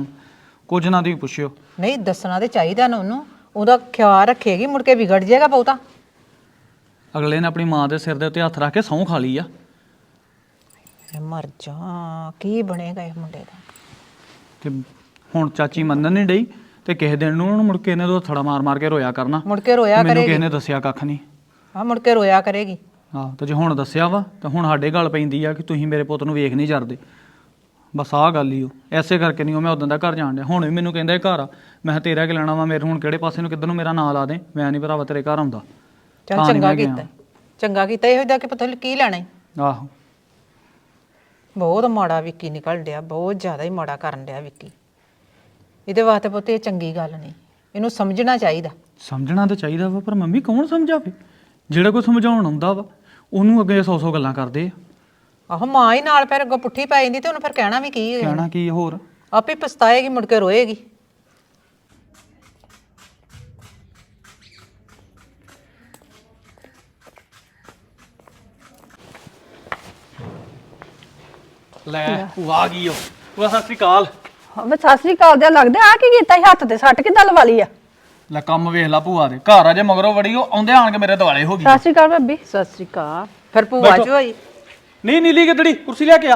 ਕੁਝ ਨਾ ਤੁਸੀਂ ਪੁੱਛਿਓ।
ਨਹੀਂ ਦੱਸਣਾ ਤੇ ਚਾਹੀਦਾ ਨਾ ਉਹਨੂੰ। ਉਹਦਾ ਖਿਆਲ ਰੱਖੇਗੀ ਮੁੜ ਕੇ ਵਿਗੜ ਜਾਏਗਾ ਬਹੁਤਾ।
ਅਗਲੇ ਨੇ ਆਪਣੀ ਮਾਂ ਦੇ ਸਿਰ ਦੇ ਉੱਤੇ ਹੱਥ ਰੱਖ ਕੇ ਸਹੁੰ ਖਾ ਲਈ ਆ।
ਮੈਂ ਮਰ ਜਾ। ਕੀ ਬਣੇਗਾ ਇਹ ਮੁੰਡੇ ਦਾ?
ਤੇ ਹੁਣ ਚਾਚੀ ਮੰਨਣ ਨਹੀਂ ਡਈ ਤੇ ਕਿਸੇ ਦਿਨ ਨੂੰ ਉਹਨੂੰ ਮੁੜ ਕੇ ਇਹਨੇ ਦੋ ਥੜਾ ਮਾਰ ਮਾਰ ਕੇ ਰੋਇਆ ਕਰਨਾ।
ਮੁੜ ਕੇ ਰੋਇਆ
ਮੈਨੂੰ ਕਿਸੇ
ਕਰੇਗੀ
ਨੇ ਦੱਸਿਆ ਕੱਖ ਨਹੀਂ।
ਆ ਮੁੜ ਕੇ ਰੋਇਆ ਕਰੇਗੀ।
ਹਾਂ ਤੇ ਜੇ ਹੁਣ ਦੱਸਿਆ ਵਾ ਤਾਂ ਹੁਣ ਸਾਡੇ ਗੱਲ ਪੈਂਦੀ ਆ ਕਿ ਤੁਸੀਂ ਮੇਰੇ ਪੁੱਤ ਨੂੰ ਵੇਖ ਨਹੀਂ ਜਰਦੇ ਬਸ ਆਹ ਗੱਲ ਹੀ ਉਹ ਐਸੇ ਕਰਕੇ ਨਹੀਂ ਉਹ ਮੈਂ ਉਦੋਂ ਦਾ ਘਰ ਜਾਣ ਡਿਆ। ਹੁਣ ਵੀ ਮੈਨੂੰ ਕਹਿੰਦਾ ਇਹ ਘਰ ਆ। ਮੈਂ ਕਿਹਾ ਤੇਰਾ ਕੀ ਲੈਣਾ ਵਾ? ਮੇਰੇ ਹੁਣ ਕਿਹੜੇ ਪਾਸੇ ਨੂੰ ਕਿੱਧਰ ਨੂੰ ਮੇਰਾ ਨਾਂ ਲਾ ਦੇ? ਮੈਂ ਨਹੀਂ ਭਰਾਵਾ ਤੇਰੇ ਘਰ ਆਉਂਦਾ।
ਚੱਲ
ਤਾਂ ਨੀ
ਚੰਗਾ
ਮੈਂ ਗਿਆ।
ਕੀਤਾ। ਚੰਗਾ ਕੀਤਾ। ਇਹੋ ਜਿਹਾ ਕਿ ਪਤਾ ਨੀ ਕੀ ਲੈਣਾ ਈ।
ਆਹੋ।
ਬਹੁਤ ਮਾੜਾ ਵਿੱਕੀ ਨਿਕਲ ਡਿਆ ਬਹੁਤ ਜ਼ਿਆਦਾ ਹੀ ਮਾੜਾ ਕਰਨ ਡਿਆ ਵਿੱਕੀ। ਇਹਦੇ ਵਾਸਤੇ ਪੁੱਤ ਇਹ ਚੰਗੀ ਗੱਲ ਨਹੀਂ ਇਹਨੂੰ ਸਮਝਣਾ ਚਾਹੀਦਾ।
ਸਮਝਣਾ ਤਾਂ ਚਾਹੀਦਾ ਵਾ ਪਰ ਮੰਮੀ ਕੌਣ ਸਮਝਾਵੇ ਜਿਹੜਾ ਕੋਈ ਸਮਝਾਉਣ ਆਉਂਦਾ ਵਾ ਉਹਨੂੰ ਅੱਗੇ ਸੌ ਸੌ ਗੱਲਾਂ ਕਰਦੇ ਆ।
ਆਹੋ ਮਾਂ ਹੀ ਨਾਲ ਫਿਰ ਅੱਗੋਂ ਪੁੱਠੀ ਪੈ ਜਾਂਦੀ ਤੇ ਉਹਨੂੰ ਫਿਰ ਕਹਿਣਾ ਵੀ ਕੀ ਹੈ
ਕਹਿਣਾ ਕੀ ਹੋਰ?
ਆਪੇ ਪਛਤਾਏਗੀ ਮੁੜ ਕੇ ਰੋਏਗੀ।
ਲੈ ਉਹ ਆ ਗਈ ਉਹ ਉਹ ਸਤਿ ਸ੍ਰੀ ਅਕਾਲ।
ਮੈਂ ਸਤਿ ਸ੍ਰੀ ਅਕਾਲ ਦੇ ਲੱਗਦਾ ਆ ਕੀ ਕੀਤਾ ਸੀ? ਹੱਥ ਤੇ ਸੱਟ ਕਿੱਦਾਂ ਲਵਾ ਲਈ ਆ?
ਲੈ ਕੰਮ ਵੇਖ ਲਾ ਭੂਆ ਦੇ। ਘਰ ਆ ਜੇ ਮਗਰੋਂ ਵੜੀ ਉਹ ਆਉਂਦੇ ਆਣ ਕੇ ਮੇਰੇ ਦੁਆਲੇ ਹੋ ਗਈ।
ਸਤਿ ਸ੍ਰੀ ਅਕਾਲ ਭਾਬੀ।
ਸਤਿ ਸ੍ਰੀ ਅਕਾਲ। ਫਿਰ ਭੂਆ ਚ ਹੋਈ
ਨਹੀਂ ਨੀਲੀ ਗਿੱਦੜੀ ਕੁਰਸੀ ਲੈ ਕੇ ਆ।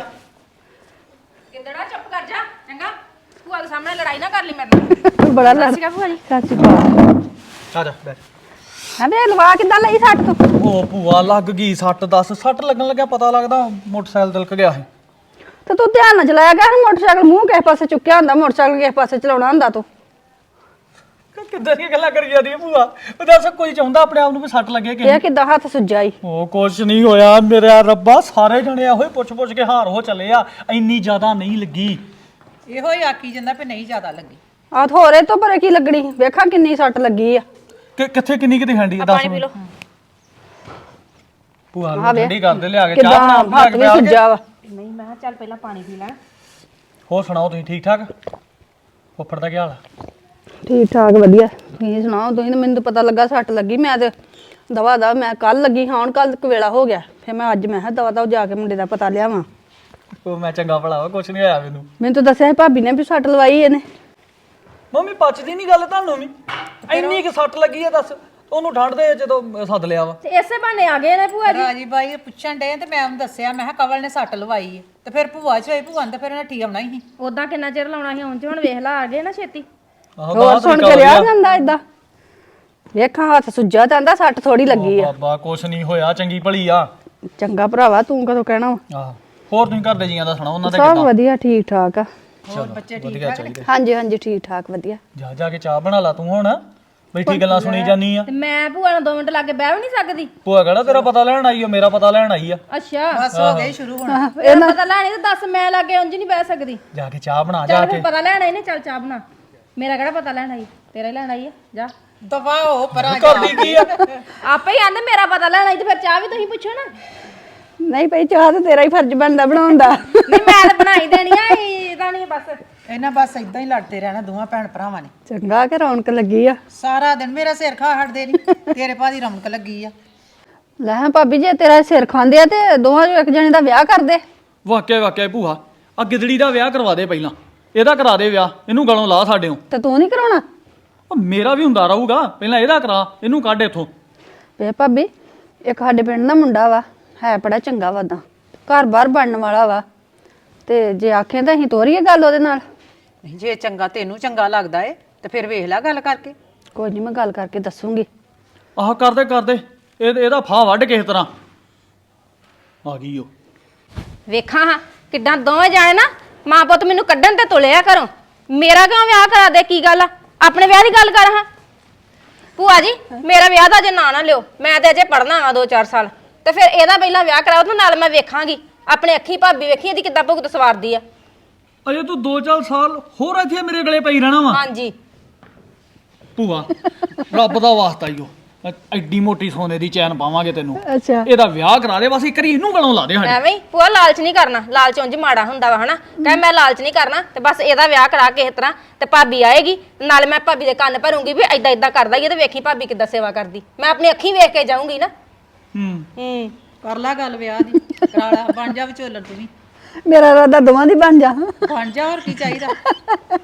ਕਿੰਦੜਾ ਚੁੱਪ ਕਰ ਜਾ ਚੰਗਾ। ਭੂਆ ਦੇ ਸਾਹਮਣੇ ਲੜਾਈ ਨਾ ਕਰ ਲਈ ਮੇਰੇ ਨਾਲ।
ਬੜਾ
ਠੀਕ ਆ ਭੂਆ ਜੀ।
ਸਤਿ ਸ੍ਰੀ ਅਕਾਲ।
ਆ ਜਾ ਬੈਠ।
ਹਾਂ ਵੇ ਲਵਾ ਕਿੱਦਾਂ ਲਈ ਸੱਟ ਤੂੰ?
ਉਹ ਭੂਆ ਲੱਗ ਗਈ ਸੱਟ ਦੱਸ। ਸੱਟ ਲੱਗਣ ਲੱਗਿਆ ਪਤਾ ਲੱਗਦਾ ਮੋਟਰਸਾਈਕਲ ਤਿਲਕ ਗਿਆ ਸੀ।
ਤੇ ਤੂੰ ਧਿਆਨ ਨਾਲ ਚਲਾਇਆ ਕਰ ਮੋਟਰਸਾਈਕਲ ਮੂੰਹ ਕਿਸੇ ਪਾਸੇ ਚੁੱਕਿਆ ਹੁੰਦਾ ਮੋਟਰਸਾਈਕਲ ਕਿਸੇ ਪਾਸੇ ਚਲਾਉਣਾ ਹੁੰਦਾ ਤੂੰ।
ਕਿ- ਕਿੱਦਾਂ ਦੀਆਂ ਗੱਲਾਂ ਕਰੀ ਜਾਂਦੀ ਹੈ ਭੂਆ? ਉਹ ਦੱਸ ਕੋਈ ਚਾਹੁੰਦਾ ਆਪਣੇ ਆਪ ਨੂੰ ਵੀ ਸੱਟ ਲੱਗੇ ਕਿ
ਇਹ ਕਿੱਦਾਂ ਹੱਥ ਸੁੱਜਾ ਈ?
ਉਹ ਕੁਛ ਨਹੀਂ ਹੋਇਆ ਮੇਰਾ ਰੱਬਾ ਸਾਰੇ ਜਣੇ ਇਹੋ ਹੀ ਪੁੱਛ ਪੁੱਛ ਕੇ ਹਾਰ ਹੋ ਚੱਲੇ ਆ। ਇੰਨੀ ਜ਼ਿਆਦਾ ਨਹੀਂ ਲੱਗੀ।
ਇਹੋ ਹੀ ਆਖੀ ਜਾਂਦਾ ਵੀ ਨਹੀਂ ਜ਼ਿਆਦਾ ਲੱਗੀ।
ਆ ਥੋੜੇ ਤੋਂ ਪਰੇ ਕੀ ਲੱਗਣੀ? ਵੇਖਾਂ ਕਿੰਨੀ ਸੱਟ ਲੱਗੀ ਆ।
ਕਿ ਕਿੱਥੇ ਕਿੰਨੀ ਕਿਤੇ ਹੰਡੀ ਆ ਦੱਸ ਮੈਨੂੰ। ਭੂਆ ਨੂੰ ਠੰਡੀ ਕਰਦੇ ਲਿਆ ਕੇ ਚਾਹ
ਕਿੱਦਾਂ
ਬਣਾ ਬਣਾ
ਹੱਥ
ਕੇ
ਵੀ
ਪਿਆ ਕੇ।
ਸੁੱਜਾ ਵਾ।
ਨਹੀਂ ਮੈਂ ਕਿਹਾ ਚੱਲ ਪਹਿਲਾਂ ਪਾਣੀ ਪੀ ਲੈ
ਹੋਰ ਸੁਣਾਓ ਤੁਸੀਂ ਠੀਕ ਠਾਕ? ਫੁੱਫੜ ਦਾ ਕੀ ਹਾਲ? ਆ
ਠੀਕ ਠਾਕ ਵਧੀਆ। ਤੁਸੀਂ ਸੁਣਾਓ ਤੁਸੀਂ ਤਾਂ ਮੈਨੂੰ ਤਾਂ ਪਤਾ ਲੱਗਾ ਸੱਟ ਲੱਗੀ ਮੈਂ ਤੇ ਦਵਾ ਦਾ ਮੈਂ ਕੱਲ ਲੱਗੀ ਹਾਂ ਹੁਣ ਕੱਲ ਵੇਲਾ ਹੋ ਗਿਆ। ਫਿਰ ਮੈਂ ਅੱਜ ਮੈਂ ਕਿਹਾ ਦਵਾ ਦਾ ਜਾ ਕੇ ਮੁੰਡੇ ਦਾ ਪਤਾ ਲਿਆਵਾਂ।
ਉਹ ਮੈਂ ਚੰਗਾ ਭਲਾ ਵਾ ਕੁਛ ਨਹੀਂ ਹੋਇਆ ਮੈਨੂੰ।
ਮੈਨੂੰ ਤਾਂ ਦੱਸਿਆ ਸੀ ਭਾਬੀ ਨੇ ਵੀ ਸੱਟ ਲਵਾਈ ਇਹਨੇ।
ਮੰਮੀ ਪਚਦੀ ਨਹੀਂ ਗੱਲ ਤੁਹਾਨੂੰ ਵੀ। ਇੰਨੀ ਕਿ ਸੱਟ ਲੱਗੀ ਆ ਦੱਸ। ਉਹਨੂੰ ਠੰਡ ਦੇ ਜਦੋਂ ਸੱਦ ਲਿਆ ਵਾ।
ਤੇ ਇਸੇ ਬਹਾਨੇ ਆ ਗਏ ਨੇ ਭੂਆ ਜੀ।
ਰਾਜੀ ਬਾਈ ਪੁੱਛਣ ਡੇ ਤੇ ਮੈਂ ਉਹਨੂੰ ਦੱਸਿਆ ਮੈਂ ਕਿਹਾ ਕਵਲ ਨੇ ਸੱਟ ਲਵਾਈ ਹੈ ਤੇ ਫਿਰ ਭੂਆ ਚ ਹੋਈ ਭੂਆ ਨੇ ਤੇ ਫਿਰ ਉਹਨੇ ਠੀ ਆਉਣਾ ਹੀ ਸੀ।
ਉਦਾਂ ਕਿੰਨਾ ਚਿਰ ਲਾਉਣਾ ਸੀ ਹੁਣ ਹੁਣ ਵੇਖ ਲਾ ਆ ਗਏ ਨਾ ਛੇਤੀ।
ਆਹੋ
ਹੋਰ ਸੁਣ ਕੇ ਰਿਆ ਜਾਂਦਾ ਏਦਾਂ। ਵੇਖਾਂ ਹੱਥ ਸੁੱਜਾ ਜਾਂਦਾ ਸੱਟ ਥੋੜੀ ਲੱਗੀ ਆ।
ਬਾਬਾ ਕੁਛ ਨਹੀਂ ਹੋਇਆ ਚੰਗੀ ਭਲੀ ਆ।
ਚੰਗਾ ਭਰਾਵਾ ਤੂੰ ਕਦੋਂ ਕਹਿਣਾ ਵਾ?
ਆਹ ਹੋਰ ਤੁਸੀਂ ਘਰ ਦੇ ਜੀਆਂ ਦਾ ਸੁਣਾਓ ਉਹਨਾਂ ਦੇ
ਸਭ ਵਧੀਆ ਠੀਕ ਠਾਕ ਆ।
ਚਲੋ ਵਧੀਆ ਚਾਹੀਦਾ
ਹਾਂਜੀ ਹਾਂਜੀ ਠੀਕ ਠਾਕ ਵਧੀਆ।
ਜਾ ਜਾ ਕੇ ਚਾਹ ਬਣਾ ਲਾ ਤੂੰ ਹੁਣ। ਬੈਠੀ ਗੱਲਾਂ ਸੁਣੀ ਜਾਨੀ ਆ।
ਤੇ ਮੈਂ ਭੂਆ ਨਾਲ 2 ਮਿੰਟ ਲਾ ਕੇ ਬਹਿ ਵੀ ਨਹੀਂ ਸਕਦੀ।
ਭੂਆ ਕਿਹੜਾ ਤੇਰਾ ਪਤਾ ਲੈਣ ਆਈ ਓ ਮੇਰਾ ਪਤਾ ਲੈਣ ਆਈ ਆ।
ਅੱਛਾ।
ਬਸ ਹੋ ਗਈ ਸ਼ੁਰੂ ਹੁਣ।
ਮੇਰਾ ਪਤਾ ਲੈਣੀ ਤੇ ਦੱਸ ਮੈਂ ਲਾਗੇ ਉਂਝ ਨਹੀਂ ਬਹਿ ਸਕਦੀ।
ਜਾ ਕੇ ਚਾਹ ਬਣਾ ਜਾ
ਚੱਲ
ਕੇ।
ਫਿਰ ਪਤਾ ਲੈਣਾ ਇਹਨੇ ਚੱਲ ਚਾਹ ਬਣਾ। ਮੇਰਾ ਕਿਹੜਾ ਪਤਾ ਲੈਣਾ ਹੀ ਤੇਰਾ ਹੀ ਲੈਣਾ ਹੀ ਆ ਜਾ।
ਦਫਾ ਹੋ ਪਰਾਂ
ਕਰਦੀ ਕੀ ਆ?
ਆਪੇ ਹੀ ਆਂਦੇ ਮੇਰਾ ਪਤਾ ਲੈਣਾ ਹੀ ਤੇ ਫਿਰ ਚਾਹ ਵੀ ਤੁਸੀਂ ਪੁੱਛੋ ਨਾ।
ਨਹੀਂ ਭਈ ਚਾਹ ਤਾਂ ਤੇਰਾ ਹੀ ਫਰਜ਼ ਬਣਦਾ ਬਣਾਉਣ ਦਾ।
ਨਹੀਂ ਮੈਂ ਤਾਂ ਬਣਾਈ ਦੇਣੀ ਆ ਇਹਦਾ ਨਹੀਂ ਬਸ?
ਇਹਨਾਂ ਬਸ ਇਦਾਂ ਹੀ ਲੜਦੇ ਰਹਿਣਾ ਦੋਵਾਂ ਭੈਣ ਭਰਾਵਾਂ ਨੇ।
ਚੰਗਾ ਕਿ ਰੌਣਕ ਲੱਗੀ ਆ।
ਸਾਰਾ ਦਿਨ ਮੇਰਾ ਸਿਰ ਖਾ ਹਟਦੇ ਨਹੀਂ ਤੇਰੇ ਭਾਦੀ ਰੌਣਕ ਲੱਗੀ ਆ।
ਲੈ ਹਾਂ ਭਾਬੀ ਜੇ ਤੇਰਾ ਸਿਰ ਖਾਂਦੇ ਆ ਤੇ ਦੋਵਾਂ ਚੋਂ ਇੱਕ ਜਣੇ ਦਾ ਵਿਆਹ ਕਰ ਦੇ।
ਵਾਕਿਆ ਵਾਕਿਆ ਭੂਆ ਆ ਗਿੱਦੜੀ ਦਾ ਵਿਆਹ ਕਰਵਾ ਦੇ ਪਹਿਲਾਂ। ਇਹਦਾ ਕਰਾ ਦੇ ਵਿਆਹ ਇਹਨੂੰ ਗਲੋਂ ਲਾ ਸਾਡੇੋਂ
ਤੇ ਤੂੰ ਨਹੀਂ ਕਰਾਉਣਾ?
ਉਹ ਮੇਰਾ ਵੀ ਹੁੰਦਾ ਰਹੂਗਾ ਪਹਿਲਾਂ ਇਹਦਾ ਕਰਾ ਇਹਨੂੰ ਕੱਢ ਇੱਥੋਂ।
ਵੇ ਭਾਬੀ ਇੱਕ ਸਾਡੇ ਪਿੰਡ ਦਾ ਮੁੰਡਾ ਵਾ ਹੈ ਬੜਾ ਚੰਗਾ ਵਾ ਓਦਾਂ ਘਰ-ਬਾਰ ਬਣਨ ਵਾਲਾ ਵਾ। ਤੇ ਜੇ ਆਖੇ ਤਾਂ ਅਸੀਂ ਤੋਰੀਏ ਗੱਲ ਉਹਦੇ ਨਾਲ।
ਨਹੀਂ, ਜੇ ਚੰਗਾ ਤੈਨੂੰ ਚੰਗਾ ਲੱਗਦਾ ਏ ਤੇ ਫਿਰ ਵੇਖ ਲੈ ਗੱਲ ਕਰਕੇ।
ਕੋਈ ਨਹੀਂ ਮੈਂ ਗੱਲ ਕਰਕੇ ਦੱਸੂਗੀ।
ਆਹ ਕਰਦੇ ਕਰਦੇ। ਇਹ ਇਹਦਾ ਫਾਹ ਵੱਢ ਕਿਸੇ ਤਰ੍ਹਾਂ। ਆ ਗਈ ਉਹ।
ਵੇਖਾਂ ਹਾਂ ਕਿੱਦਾਂ ਦੋਵੇਂ ਜਾਣੇ ਨਾ ਮਾਂ ਪੁੱਤ ਮੈਨੂੰ ਕੱਢਣ ਤੇ ਤੁਲਿਆ ਕਰੋ ਮੇਰਾ ਕਿਉਂ ਵਿਆਹ ਕਰਾ ਦੇ ਕੀ ਗੱਲ ਆ? ਆਪਣੇ ਵਿਆਹ ਦੀ ਗੱਲ ਕਰ ਹਾਂ। ਭੂਆ ਜੀ ਮੇਰਾ ਵਿਆਹ ਦਾ ਜੇ ਨਾਂ ਨਾ ਲਿਓ। ਮੈਂ ਤੇ ਅਜੇ ਪੜਨਾ ਵਾ 2-4 ਸਾਲ। ਤੇ ਫਿਰ ਇਹਦਾ ਪਹਿਲਾਂ ਵਿਆਹ ਕਰਾਓ ਤੇ ਨਾਲ ਮੈਂ ਵੇਖਾਂਗੀ। ਆਪਣੇ ਅੱਖੀ ਭਾਬੀ ਵੇਖੀ ਇਹਦੀ ਕਿੱਦਾਂ ਭੁਗਤ ਸਵਾਰਦੀ ਆ?
ਅਜੇ ਤੂੰ 2-4 ਸਾਲ ਹੋਰ ਇੱਥੇ ਮੇਰੇ ਗਲੇ ਪਈ ਰਹਿਣਾ ਵਾ।
ਹਾਂਜੀ।
ਭੂਆ ਰੱਬ ਦਾ ਵਾਸਤਾ ਈ ਓ। ਅ- ਐਡੀ ਮੋਟੀ ਸੋਨੇ ਦੀ ਚੈਨ ਪਾਵਾਂਗੇ ਤੈਨੂੰ।
ਅੱਛਾ।
ਇਹਦਾ ਵਿਆਹ ਕਰਾ ਦੇ ਬਸ ਇੱਕ ਵਾਰੀ ਇਹਨੂੰ ਗਲੋਂ ਲਾ ਦੇ ਸਾਡੇ।
ਐਵੇਂ ਹੀ ਭੂਆ ਲਾਲਚ ਨਹੀਂ ਕਰਨਾ। ਲਾਲਚ ਉਂਝ ਮਾੜਾ ਹੁੰਦਾ ਵਾ ਹਨਾ? ਕਹਿ ਮੈਂ ਲਾਲਚ ਨਹੀਂ ਕਰਨਾ ਤੇ ਬਸ ਇਹਦਾ ਵਿਆਹ ਕਰਾ ਕਿਸੇ ਤਰ੍ਹਾਂ ਤੇ ਭਾਬੀ ਆਏਗੀ ਨਾਲ ਮੈਂ ਭਾਬੀ ਦੇ ਕੰਨ ਭਰੂੰਗੀ ਵੀ ਐਦਾਂ ਐਦਾਂ ਕਰਦਾ ਹੀ ਆ ਤੇ ਵੇਖੀ ਭਾਬੀ ਕਿੱਦਾਂ ਸੇਵਾ ਕਰਦੀ। ਮੈਂ ਆਪਣੀ ਅੱਖੀਂ ਵੇਖ ਕੇ ਜਾਊਂਗੀ ਨਾ।
ਹੂੰ।
ਹੂੰ।
ਕਰ ਲੈ ਗੱਲ ਵਿਆਹ ਦੀ ਕਰਾ ਲੈ ਬਣ ਜਾ ਵਿਚੋਲਣ ਤੂੰ ਵੀ।
ਮੇਰਾ ਇਰਾਦਾ ਦੋਵਾਂ ਦੀ ਬਣ ਜਾ।
ਬਣ ਜਾ ਹੋਰ ਕੀ ਚਾਹੀਦਾ?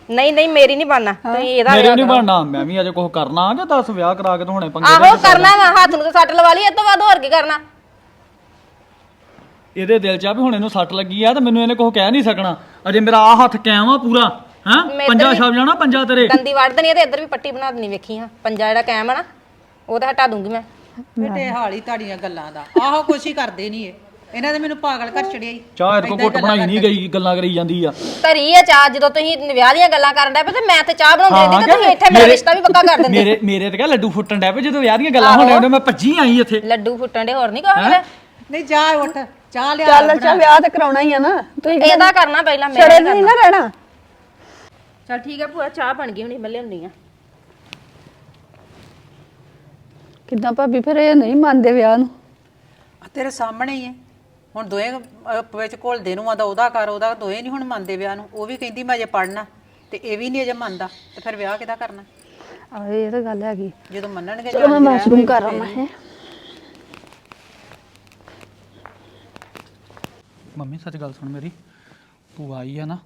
ਨਹੀਂ ਨਹੀਂ ਮੇਰੀ ਨਹੀਂ ਬਣਨਾ। ਤੁਸੀਂ ਇਹਦਾ
ਮੇਰੇ ਨਹੀਂ। ਬਣਨਾ ਮੈਂ ਵੀ ਅਜੇ ਕੁਝ ਕਰਨਾ ਕਿ ਦੱਸ ਵਿਆਹ ਕਰਾ ਕੇ ਤੇ ਹੁਣੇ ਪੰਗੇ
ਆਹੋ ਕਰਨਾ ਵਾ ਹੱਥ ਨੂੰ ਤਾਂ ਸੱਟ ਲਵਾ ਲਈ ਇਹ ਤੋਂ ਬਾਅਦ ਹੋਰ ਕੀ ਕਰਨਾ?
ਇਹਦੇ ਦਿਲ 'ਚ ਆ ਵੀ ਹੁਣ ਇਹਨੂੰ ਸੱਟ ਲੱਗੀ ਆ ਤੇ ਮੈਨੂੰ ਇਹਨੇ ਕੁਝ ਕਹਿ ਨਹੀਂ ਸਕਣਾ। ਅਜੇ ਮੇਰਾ ਆ ਹੱਥ ਕਾਇਮ ਆ ਪੂਰਾ ਹਾਂ? ਪੰਜਾ ਛਾਪ ਜਾਣਾ ਪੰਜਾ ਤੇਰੇ।
ਦੰਦੀ ਵੜ ਦੇਣੀ ਤੇ ਇੱਧਰ ਵੀ ਪੱਟੀ ਬਣਾ ਦੇਣੀ ਵੇਖੀ ਹਾਂ ਪੰਜਾ ਜਿਹੜਾ ਕਾਇਮ ਆ ਨਾ ਉਹ ਤਾਂ ਹਟਾ ਦੂੰਗੀ ਮੈਂ।
ਬੇਟੇ ਹਾਲੀ ਤੁਹਾਡੀਆਂ ਗੱਲਾਂ ਦਾ। ਆਹੋ ਕੁਛ ਹੀ ਕਰਦੇ ਨਹੀਂ ਇਹ। ਇਹਨਾਂ ਨੇ ਮੈਨੂੰ ਪਾਗਲ ਕਰ ਛੜਿਆ ਹੀ।
ਚਾਹ ਇਹਦੇ ਕੋ ਘੁੱਟ ਬਣਾਈ ਨਹੀਂ ਗਈ ਗੱਲਾਂ ਕਰੀ ਜਾਂਦੀ ਆ।
ਧਰੀ ਆ ਚਾਹ ਜਦੋਂ ਤੁਸੀਂ ਵਿਆਹ ਦੀਆਂ ਗੱਲਾਂ ਕਰਨ ਡੈ ਪਏ ਤੇ ਮੈਂ ਤੇ ਚਾਹ ਬਣਾਉਂਦੀ ਰਹਿੰਦੀ ਤੇ
ਕਿ
ਤੁਸੀਂ ਇੱਥੇ ਮੇਰਾ ਰਿਸ਼ਤਾ ਵੀ ਪੱਕਾ ਕਰ ਦਿੰਦੇ।
ਮੇਰੇ ਮੇਰੇ ਤੇ ਕਹ ਲੱਡੂ ਫੁੱਟਣ ਡੈ ਪਏ ਜਦੋਂ ਵਿਆਹ ਦੀਆਂ ਗੱਲਾਂ ਹੋਣ ਉਹਨੇ ਮੈਂ ਭੱਜੀ ਆਈ ਇੱਥੇ।
ਲੱਡੂ ਫੁੱਟਣ ਦੇ ਹੋਰ ਨਹੀਂ ਕੋਈ
ਨਹੀਂ ਜਾ ਉੱਠ। ਚਾਹ ਲਿਆ
ਚੱਲ ਅੱਛਾ ਵਿਆਹ ਤੇ ਕਰਾਉਣਾ ਹੀ ਆ ਨਾ। ਤੁਸੀਂ
ਇਹਦਾ ਕਰਨਾ ਪਹਿਲਾਂ ਮੇਰਾ
ਛੜੇ
ਨਹੀਂ
ਨਾ ਰਹਿਣਾ।
ਚਲ ਠੀਕ ਹੈ ਭੂਆ ਚਾਹ ਬਣ ਗਈ ਹੁਣੀ ਮੈਂ ਲਿਆਉਂਦੀ ਆ।
ਕਿੱਦਾਂ ਭਾਬੀ ਫਿਰ ਇਹ ਨਹੀਂ ਮੰਨਦੇ ਵਿਆਹ ਨੂੰ?
ਤੇਰੇ ਸਾਹਮਣੇ ਹੀ ਹੈ। ਹੁਣ ਦੋਏ ਅਹ, ਵਿੱਚ ਘੁਲਦੇ ਨੂੰ ਆਂਦਾ ਉਹਦਾ ਕਰ ਉਹਦਾ ਦੋਏ ਨਹੀਂ ਹੁਣ ਮੰਨਦੇ ਵਿਆਹ ਨੂੰ। ਉਹ ਵੀ ਕਹਿੰਦੀ ਮੈਂ ਅਜੇ ਪੜਨਾ ਤੇ ਇਹ ਵੀ ਨਹੀਂ ਅਜੇ ਮੰਨਦਾ। ਤੇ ਫਿਰ ਵਿਆਹ ਕਿਹਦਾ ਕਰਨਾ?
ਆਹ ਇਹ ਤਾਂ ਗੱਲ ਹੈਗੀ।
ਜਦੋਂ ਮੰਨਣਗੇ
ਚਲੋ ਮੈਂ ਵਾਸ਼ਰੂਮ ਕਰ ਆਉਣਾ ਹੈ।
ਮੰਮੀ ਸੱਚ ਗੱਲ ਸੁਣ ਮੇਰੀ। ਭੂਆ ਆਈ ਆ ਨਾ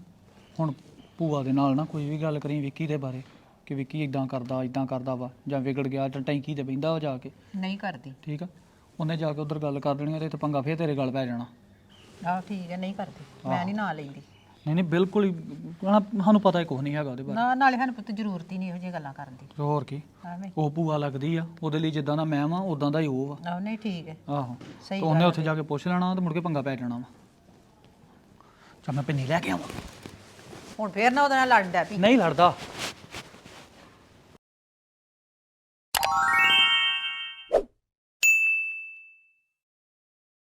ਹੁਣ ਭੂਆ ਦੇ ਨਾਲ ਨਾ ਕੋਈ ਵੀ ਗੱਲ ਕਰੀ ਵਿੱਕੀ ਦੇ ਬਾਰੇ। ਕਿ ਵਿੱਕੀ ਇਦਾਂ ਕਰਦਾ ਇਦਾਂ ਕਰਦਾ ਵਾ ਜਾਂ ਵਿਗੜ ਗਿਆ ਜਾਂ ਟੈਂਕੀ ਤੇ ਬਹਿੰਦਾ ਵਾ ਜਾ ਕੇ।
ਨਹੀਂ ਕਰਦੀ।
ਠੀਕ ਆ? ਉਹਨੇ ਜਾ ਕੇ ਉਧਰ ਗੱਲ ਕਰ ਦੇਣੀ ਆ ਤੇ ਇੱਥੇ ਪੰਗਾ ਫੇਰ ਤੇਰੇ ਗੱਲ ਪੈ ਜਾਣਾ।
ਆਹ ਠੀਕ ਹੈ ਨਹੀਂ ਕਰਦੀ। ਮੈਂ ਨਹੀਂ ਨਾ ਲੈਂਦੀ।
ਨਹੀਂ ਨਹੀਂ ਬਿਲਕੁਲ ਹੀ ਕਹਿਣਾ ਸਾਨੂੰ ਪਤਾ ਹੀ ਕੁਝ ਨਹੀਂ ਹੈਗਾ ਉਹਦੇ ਬਾਰੇ।
ਨਾ ਨਾਲੇ ਸਾਨੂੰ ਪੁੱਤ ਜ਼ਰੂਰਤ ਹੀ ਨਹੀਂ ਇਹੋ ਜਿਹੀਆਂ ਗੱਲਾਂ ਕਰਨ ਦੀ।
ਤੇ ਹੋਰ ਕੀ?
ਐਵੇਂ।
ਉਹ ਭੂਆ ਲੱਗਦੀ ਆ ਉਹਦੇ ਲਈ ਜਿੱਦਾਂ ਦਾ ਮੈਂ ਵਾਂ ਉਦਾਂ ਦਾ ਹੀ ਉਹ ਵਾ
ਆਹ ਨਹੀਂ ਠੀਕ ਹੈ
ਆਹੋ।
ਸਹੀ
ਤੇ ਉਹਨੇ ਉੱਥੇ ਜਾ ਕੇ ਪੁੱਛ ਲੈਣਾ ਤੇ ਮੁੜ ਕੇ ਪੰਗਾ ਪੈ ਜਾਣਾ ਵਾ। ਚਾ ਮੈਂ ਪਿੰਨੀ ਲੈ ਕੇ ਆਵਾਂ।
ਹੁਣ ਫੇਰ ਨਾ ਉਹਦੇ ਨਾਲ ਲੜਦਾ ਪਈ
ਨਹੀਂ ਲੜਦਾ।